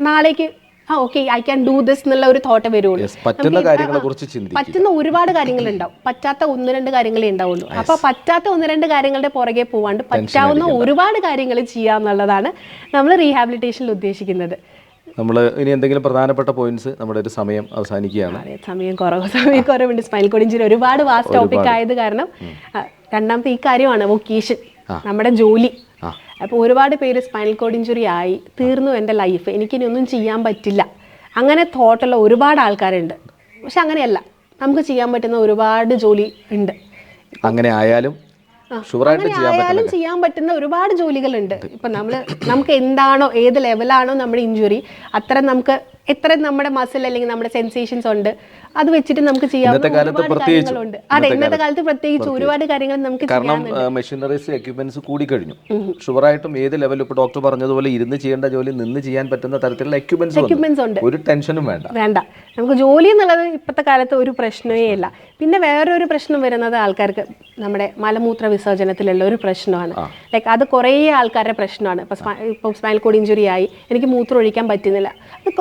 Speaker 2: നാളേക്ക് ആ okay I can do this എന്നുള്ള ഒരു തോട്ട് വരുള്ളൂ.
Speaker 1: പറ്റുന്ന കാര്യങ്ങളെ കുറിച്ച് ചിന്തിക്കുക.
Speaker 2: പറ്റുന്ന ഒരുപാട് കാര്യങ്ങളുണ്ടാവും. പറ്റാത്ത ഒന്ന് രണ്ട് കാര്യങ്ങളേ ഉണ്ടാവുള്ളൂ. അപ്പൊ പറ്റാത്ത ഒന്ന് രണ്ട് കാര്യങ്ങളുടെ പുറകെ പോവാണ്ട് പറ്റാവുന്ന ഒരുപാട് കാര്യങ്ങൾ ചെയ്യാന്നുള്ളതാണ് നമ്മൾ റീഹാബിലിറ്റേഷനിൽ ഉദ്ദേശിക്കുന്നത്.
Speaker 1: നമ്മൾ ഇനി എന്തെങ്കിലും പ്രധാനപ്പെട്ട പോയിന്റ്സ് നമ്മുടെ ഒരു സമയം അവസാനിക്കുകയാണ്.
Speaker 2: സമയം കുറവ് സമയം കുറവുണ്ട്. സ്മൈൽ കൊടിഞ്ചിൽ ഒരുപാട് വാസ്റ്റ് ടോപ്പിക് ആയത് കാരണം രണ്ടാമത്തെ ഈ കാര്യമാണ് വൊക്കേഷൻ. നമ്മുടെ ജോലി. അപ്പോൾ ഒരുപാട് പേര് സ്പൈനൽ കോഡ് ഇഞ്ചുറി ആയി തീർന്നു എന്റെ ലൈഫ് എനിക്കിനി ഒന്നും ചെയ്യാൻ പറ്റില്ല. അങ്ങനെ തോട്ടുള്ള ഒരുപാട് ആൾക്കാരുണ്ട്. പക്ഷെ അങ്ങനെയല്ല. നമുക്ക് ചെയ്യാൻ പറ്റുന്ന ഒരുപാട് ജോലി ഉണ്ട്.
Speaker 1: അങ്ങനെ ആയാലും ായാലും
Speaker 2: ആയാലും ചെയ്യാൻ പറ്റുന്ന ഒരുപാട് ജോലികളുണ്ട്. ഇപ്പൊ നമ്മൾ നമുക്ക് എന്താണോ ഏത് ലെവലാണോ നമ്മുടെ ഇഞ്ചുറി അത്ര നമുക്ക് എത്ര നമ്മുടെ മസിൽ അല്ലെങ്കിൽ നമ്മുടെ സെൻസേഷൻസ് ഉണ്ട്. അത് വെച്ചിട്ട് നമുക്ക് ചെയ്യാം അതെ ഇന്നത്തെ കാലത്ത് പ്രത്യേകിച്ച് ഒരുപാട് കാര്യങ്ങൾ നമുക്ക്
Speaker 1: കാരണം മെഷീനറീസ് എക്യുപ്മെന്റ്സ് കൂടി കൂടിക്കഴിഞ്ഞു ഷുവറായിട്ടും ഏത് ലെവലിൽ ഇപ്പൊ ഡോക്ടർ പറഞ്ഞതുപോലെ ഇരുന്ന് ചെയ്യേണ്ട ജോലി നിന്ന് ചെയ്യാൻ പറ്റുന്ന തരത്തിലുള്ള എക്യുപ്മെന്റ്സ്
Speaker 2: എക്യുപ്മെന്റ്സ് ഉണ്ട്.
Speaker 1: ഒരു ടെൻഷനും വേണ്ട.
Speaker 2: വേണ്ട. നമുക്ക് ജോലി എന്നുള്ളത് ഇപ്പോഴത്തെ കാലത്ത് ഒരു പ്രശ്നമേ ഇല്ല. പിന്നെ വേറൊരു പ്രശ്നം വരുന്നത് ആൾക്കാർക്ക് നമ്മുടെ മലമൂത്ര വിസർജനത്തിലുള്ള ഒരു പ്രശ്നമാണ്. ലൈക്ക് അത് കുറേ ആൾക്കാരുടെ പ്രശ്നമാണ്. ഇപ്പം സ്മൈൽ സ്പൈനൽ കോഡ് ഇഞ്ചുറി ആയി. എനിക്ക് മൂത്രം ഒഴിക്കാൻ പറ്റുന്നില്ല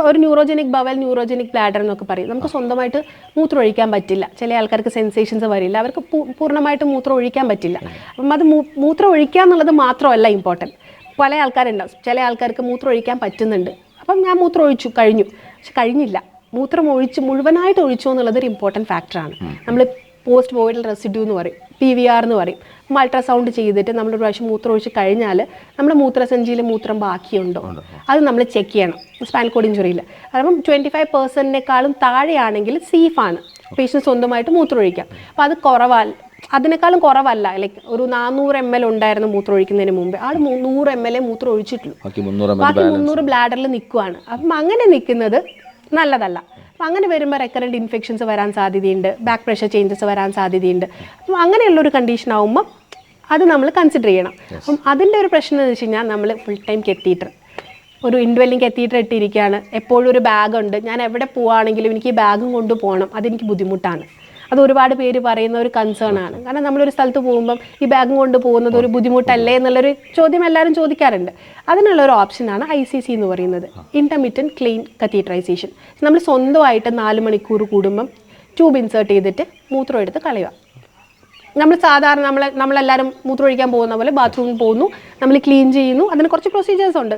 Speaker 2: ഒരു ന്യൂറോജനിക് ബവൽ ന്യൂറോജനിക് ബ്ലാഡർ എന്നൊക്കെ പറയും. നമുക്ക് സ്വന്തമായിട്ട് മൂത്രം ഒഴിക്കാൻ പറ്റില്ല. ചില ആൾക്കാർക്ക് സെൻസേഷൻസ് വരില്ല. അവർക്ക് പൂർണമായിട്ട് മൂത്രം ഒഴിക്കാൻ പറ്റില്ല. അപ്പം അത് മൂത്രം ഒഴിക്കുക എന്നുള്ളത് മാത്രമല്ല ഇമ്പോർട്ടന്റ് പല ആൾക്കാരുണ്ടാവും. ചില ആൾക്കാർക്ക് മൂത്രം ഒഴിക്കാൻ പറ്റുന്നുണ്ട്. അപ്പം ഞാൻ മൂത്രം ഒഴിച്ചു കഴിഞ്ഞു. പക്ഷെ കഴിഞ്ഞില്ല. മൂത്രം ഒഴിച്ച് മുഴുവനായിട്ട് ഒഴിച്ചു എന്നുള്ളത് ഒരു ഇമ്പോർട്ടന്റ് ഫാക്ടറാണ് നമ്മൾ പോസ്റ്റ് വോയിഡൽ റെസിഡ്യൂ എന്ന് പറയും. പി വി ആർ എന്ന് പറയും. അൾട്രാസൗണ്ട് ചെയ്തിട്ട് നമ്മൾ ഒരു പ്രാവശ്യം മൂത്രം ഒഴിച്ച് കഴിഞ്ഞാൽ നമ്മുടെ മൂത്രസഞ്ചിയിൽ മൂത്രം ബാക്കിയുണ്ടോ? അത് നമ്മൾ ചെക്ക് ചെയ്യണം. സ്പാൻ കോഡ് ഇഞ്ചുറിയിൽ കാരണം ട്വന്റി ഫൈവ് പെർസെന്റിനേക്കാളും താഴെയാണെങ്കിൽ സേഫാണ് പേഷ്യൻസ് സ്വന്തമായിട്ട് മൂത്രം ഒഴിക്കാം അപ്പോൾ അത് കുറവാൽ അതിനേക്കാളും കുറവല്ല. ലൈക്ക് ഒരു നാനൂറ് എം എൽ ഉണ്ടായിരുന്നു മൂത്രം ഒഴിക്കുന്നതിന് മുമ്പ് ആൾ നൂറ് എം എൽ എ മൂത്രം ഒഴിച്ചിട്ടുള്ളൂ
Speaker 1: ബാക്കി മുന്നൂറ്
Speaker 2: ബ്ലാഡറിൽ നിൽക്കുവാണ് അപ്പം അങ്ങനെ നിൽക്കുന്നത് നല്ലതല്ല. അപ്പം അങ്ങനെ വരുമ്പോൾ റെക്കറന്റ് ഇൻഫെക്ഷൻസ് വരാൻ സാധ്യതയുണ്ട്. ബാക്ക് പ്രഷർ ചേഞ്ചസ് വരാൻ സാധ്യതയുണ്ട്. അപ്പം അങ്ങനെയുള്ളൊരു കണ്ടീഷൻ ആകുമ്പോൾ അത് നമ്മൾ കൺസിഡർ ചെയ്യണം. അപ്പം അതിന്റെ ഒരു പ്രശ്നം എന്ന് വെച്ച് കഴിഞ്ഞാൽ നമ്മൾ ഫുൾ ടൈം കെത്തീറ്റർ ഒരു ഇൻഡ്വെല്ലിംഗ് കെത്തീറ്റർ ഇട്ടിരിക്കുകയാണ്. എപ്പോഴും ഒരു ബാഗുണ്ട് ഞാൻ എവിടെ പോവുകയാണെങ്കിലും എനിക്ക് ഈ ബാഗും കൊണ്ട് പോകണം. അതെനിക്ക് ബുദ്ധിമുട്ടാണ്. അത് ഒരുപാട് പേര് പറയുന്ന ഒരു കൺസേൺ ആണ്. കാരണം നമ്മളൊരു സ്ഥലത്ത് പോകുമ്പം ഈ ബാഗും കൊണ്ട് പോകുന്നത് ഒരു ബുദ്ധിമുട്ടല്ലേ എന്നുള്ളൊരു ചോദ്യം എല്ലാവരും ചോദിക്കാറുണ്ട്. അതിനുള്ള ഒരു ഓപ്ഷനാണ് ഐ സി സി എന്ന് പറയുന്നത്. ഇന്റർമീഡിയൻ ക്ലീൻ കത്തീട്രൈസേഷൻ നമ്മൾ സ്വന്തമായിട്ട് നാല് മണിക്കൂർ കൂടുമ്പം ട്യൂബ് ഇൻസേർട്ട് ചെയ്തിട്ട് മൂത്രം എടുത്ത് കളയുക. നമ്മൾ സാധാരണ നമ്മൾ നമ്മളെല്ലാവരും മൂത്രമൊഴിക്കാൻ പോകുന്ന പോലെ ബാത്റൂമിൽ പോകുന്നു. നമ്മൾ ക്ലീൻ ചെയ്യുന്നു. അതിന് കുറച്ച് പ്രൊസീജിയേഴ്സ് ഉണ്ട്.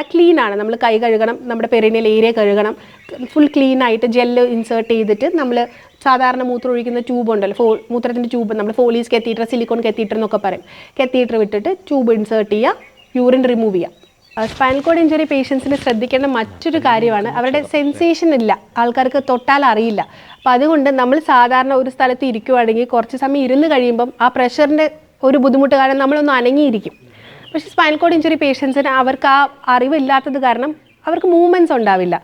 Speaker 2: ക്ലീൻ ആണ്. നമ്മൾ കൈ കഴുകണം നമ്മുടെ പെരിനിയൽ ഏരിയ കഴുകണം. ഫുൾ ക്ലീൻ ആയിട്ട് ജെല്ല് ഇൻസേർട്ട് ചെയ്തിട്ട് നമ്മൾ സാധാരണ മൂത്രം ഒഴിക്കുന്ന ട്യൂബ് ഉണ്ടല്ലോ ഫോ മൂത്രത്തിന്റെ ട്യൂബ് നമ്മൾ ഫോലീസ് കെത്തീറ്റർ സിലിക്കോൺ കെത്തീറ്റർ എന്നൊക്കെ പറയും. കെത്തീറ്റർ വിട്ടിട്ട് ട്യൂബ് ഇൻസേർട്ട് ചെയ്യുക യൂറിൻ റിമൂവ് ചെയ്യുക. സ്പൈനൽ കോഡ് ഇഞ്ചുറി പേഷ്യൻസിന് ശ്രദ്ധിക്കേണ്ട മറ്റൊരു കാര്യമാണ് അവരുടെ സെൻസേഷൻ ഇല്ല. ആൾക്കാർക്ക് തൊട്ടാൽ അറിയില്ല. അപ്പം അതുകൊണ്ട് നമ്മൾ സാധാരണ ഒരു സ്ഥലത്ത് ഇരിക്കുവാണെങ്കിൽ കുറച്ച് സമയം ഇരുന്ന് കഴിയുമ്പം ആ പ്രഷറിന്റെ ഒരു ബുദ്ധിമുട്ട് കാരണം നമ്മളൊന്ന് അനങ്ങിയിരിക്കും. പക്ഷേ സ്പൈനൽ കോഡ് ഇഞ്ചുറി പേഷ്യൻസിന് അവർക്ക് ആ അറിവില്ലാത്തത് കാരണം അവർക്ക് മൂവ്മെന്റ്സ് ഉണ്ടാവില്ല.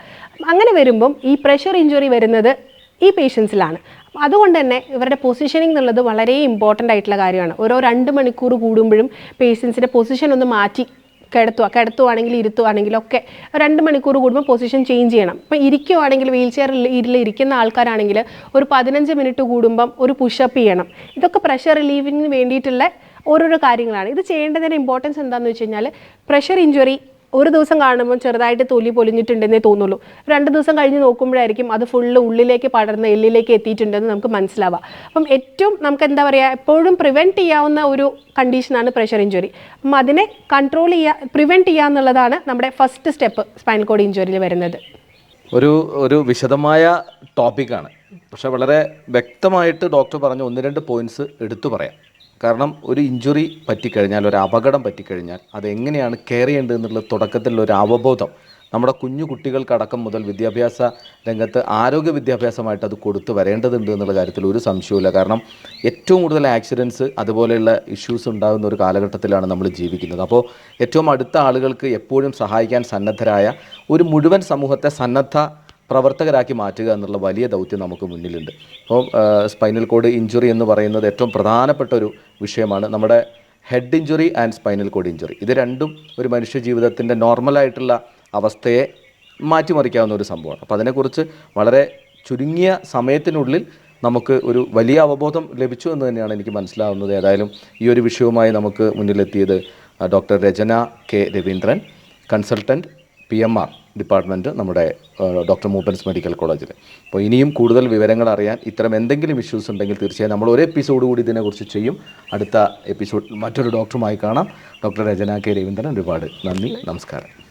Speaker 2: അങ്ങനെ വരുമ്പം ഈ പ്രഷർ ഇഞ്ചുറി വരുന്നത് ഈ പേഷ്യൻസിലാണ് അതുകൊണ്ട് തന്നെ ഇവരുടെ പൊസിഷനിങ് എന്നുള്ളത് വളരെ ഇമ്പോർട്ടന്റ് ആയിട്ടുള്ള കാര്യമാണ്. ഓരോ രണ്ട് മണിക്കൂർ കൂടുമ്പോഴും പേഷ്യൻസിന്റെ പൊസിഷൻ ഒന്ന് മാറ്റി കിടത്തുക കിടത്തുവാണെങ്കിൽ ഇരുത്തുവാണെങ്കിലും ഒക്കെ രണ്ട് മണിക്കൂർ കൂടുമ്പോൾ പൊസിഷൻ ചേഞ്ച് ചെയ്യണം. ഇപ്പം ഇരിക്കുവാണെങ്കിൽ വീൽ ചെയറിൽ ഇരിൽ ഇരിക്കുന്ന ആൾക്കാരാണെങ്കിൽ ഒരു പതിനഞ്ച് മിനിറ്റ് കൂടുമ്പം ഒരു പുഷപ്പ് ചെയ്യണം. ഇതൊക്കെ പ്രഷർ റിലീവിങ്ങിന് വേണ്ടിയിട്ടുള്ള ഓരോരോ കാര്യങ്ങളാണ്. ഇത് ചെയ്യേണ്ടതിന്റെ ഇമ്പോർട്ടൻസ് എന്താണെന്ന് വെച്ച് കഴിഞ്ഞാൽ പ്രഷർ ഇഞ്ചുറി ഒരു ദിവസം കാണുമ്പോൾ ചെറുതായിട്ട് തൊലി പൊലിഞ്ഞിട്ടുണ്ടെന്നേ തോന്നുള്ളൂ. രണ്ട് ദിവസം കഴിഞ്ഞ് നോക്കുമ്പോഴായിരിക്കും അത് ഫുള്ള് ഉള്ളിലേക്ക് പടർന്ന് എല്ലിലേക്ക് എത്തിയിട്ടുണ്ടെന്ന് നമുക്ക് മനസ്സിലാവാം. അപ്പം ഏറ്റവും നമുക്ക് എന്താ പറയുക എപ്പോഴും പ്രിവെന്റ് ചെയ്യാവുന്ന ഒരു കണ്ടീഷനാണ് പ്രഷർ ഇഞ്ചുറി അപ്പം അതിനെ കൺട്രോൾ ചെയ്യുക പ്രിവെന്റ് ചെയ്യുക എന്നുള്ളതാണ് നമ്മുടെ ഫസ്റ്റ് സ്റ്റെപ്പ് സ്പൈനൽ കോഡ് ഇഞ്ചുറിയിൽ വരുന്നത്.
Speaker 1: ഒരു ഒരു വിശദമായ ടോപ്പിക്കാണ് പക്ഷെ വളരെ വ്യക്തമായിട്ട് ഡോക്ടർ പറഞ്ഞ ഒന്ന് രണ്ട് പോയിന്റ്സ് എടുത്തു പറയാം. കാരണം ഒരു ഇഞ്ചുറി പറ്റിക്കഴിഞ്ഞാൽ ഒരു അപകടം പറ്റിക്കഴിഞ്ഞാൽ അതെങ്ങനെയാണ് കെയർ ചെയ്യേണ്ടത് എന്നുള്ള തുടക്കത്തിലുള്ള അവബോധം നമ്മുടെ കുഞ്ഞു കുട്ടികൾക്കടക്കം മുതൽ വിദ്യാഭ്യാസ രംഗത്ത് ആരോഗ്യ വിദ്യാഭ്യാസമായിട്ട് അത് കൊടുത്തു വരേണ്ടതുണ്ട് എന്നുള്ള കാര്യത്തിൽ ഒരു സംശയവുമില്ല. കാരണം ഏറ്റവും കൂടുതൽ ആക്സിഡൻസ് അതുപോലെയുള്ള ഇഷ്യൂസ് ഉണ്ടാകുന്ന ഒരു കാലഘട്ടത്തിലാണ് നമ്മൾ ജീവിക്കുന്നത്. അപ്പോൾ ഏറ്റവും അടുത്ത ആളുകൾക്ക് എപ്പോഴും സഹായിക്കാൻ സന്നദ്ധരായ ഒരു മുഴുവൻ സമൂഹത്തെ സന്നദ്ധ പ്രവർത്തകരാക്കി മാറ്റുക എന്നുള്ള വലിയ ദൗത്യം നമുക്ക് മുന്നിലുണ്ട്. അപ്പോൾ സ്പൈനൽ കോഡ് ഇഞ്ചുറി എന്ന് പറയുന്നത് ഏറ്റവും പ്രധാനപ്പെട്ട ഒരു വിഷയമാണ്. നമ്മുടെ head injury and spinal cord injury. ഇത് രണ്ടും ഒരു മനുഷ്യ ജീവിതത്തിന്റെ നോർമലായിട്ടുള്ള അവസ്ഥയെ മാറ്റിമറിക്കാവുന്ന ഒരു സംഭവമാണ്. അപ്പോൾ അതിനെക്കുറിച്ച് വളരെ ചുരുങ്ങിയ സമയത്തിനുള്ളിൽ നമുക്ക് ഒരു വലിയ അവബോധം ലഭിച്ചു എന്ന് തന്നെയാണ് എനിക്ക് മനസ്സിലാവുന്നത്. ഏതായാലും ഈ ഒരു വിഷയവുമായി നമുക്ക് മുന്നിലെത്തിയത് doctor Rachana K Raveendran consultant P M R. Department നമ്മുടെ ഡോക്ടർ മൂപ്പൻസ് മെഡിക്കൽ കോളേജിൽ അപ്പോൾ ഇനിയും കൂടുതൽ വിവരങ്ങൾ അറിയാൻ ഇത്തരം എന്തെങ്കിലും ഇഷ്യൂസ് ഉണ്ടെങ്കിൽ തീർച്ചയായും നമ്മൾ ഒരു എപ്പിസോഡ് കൂടി ഇതിനെക്കുറിച്ച് ചെയ്യും. അടുത്ത എപ്പിസോഡ് മറ്റൊരു ഡോക്ടറുമായി കാണാം. ഡോക്ടർ രചന കെ രവീന്ദ്രൻ ഒരുപാട് നന്ദി നമസ്കാരം.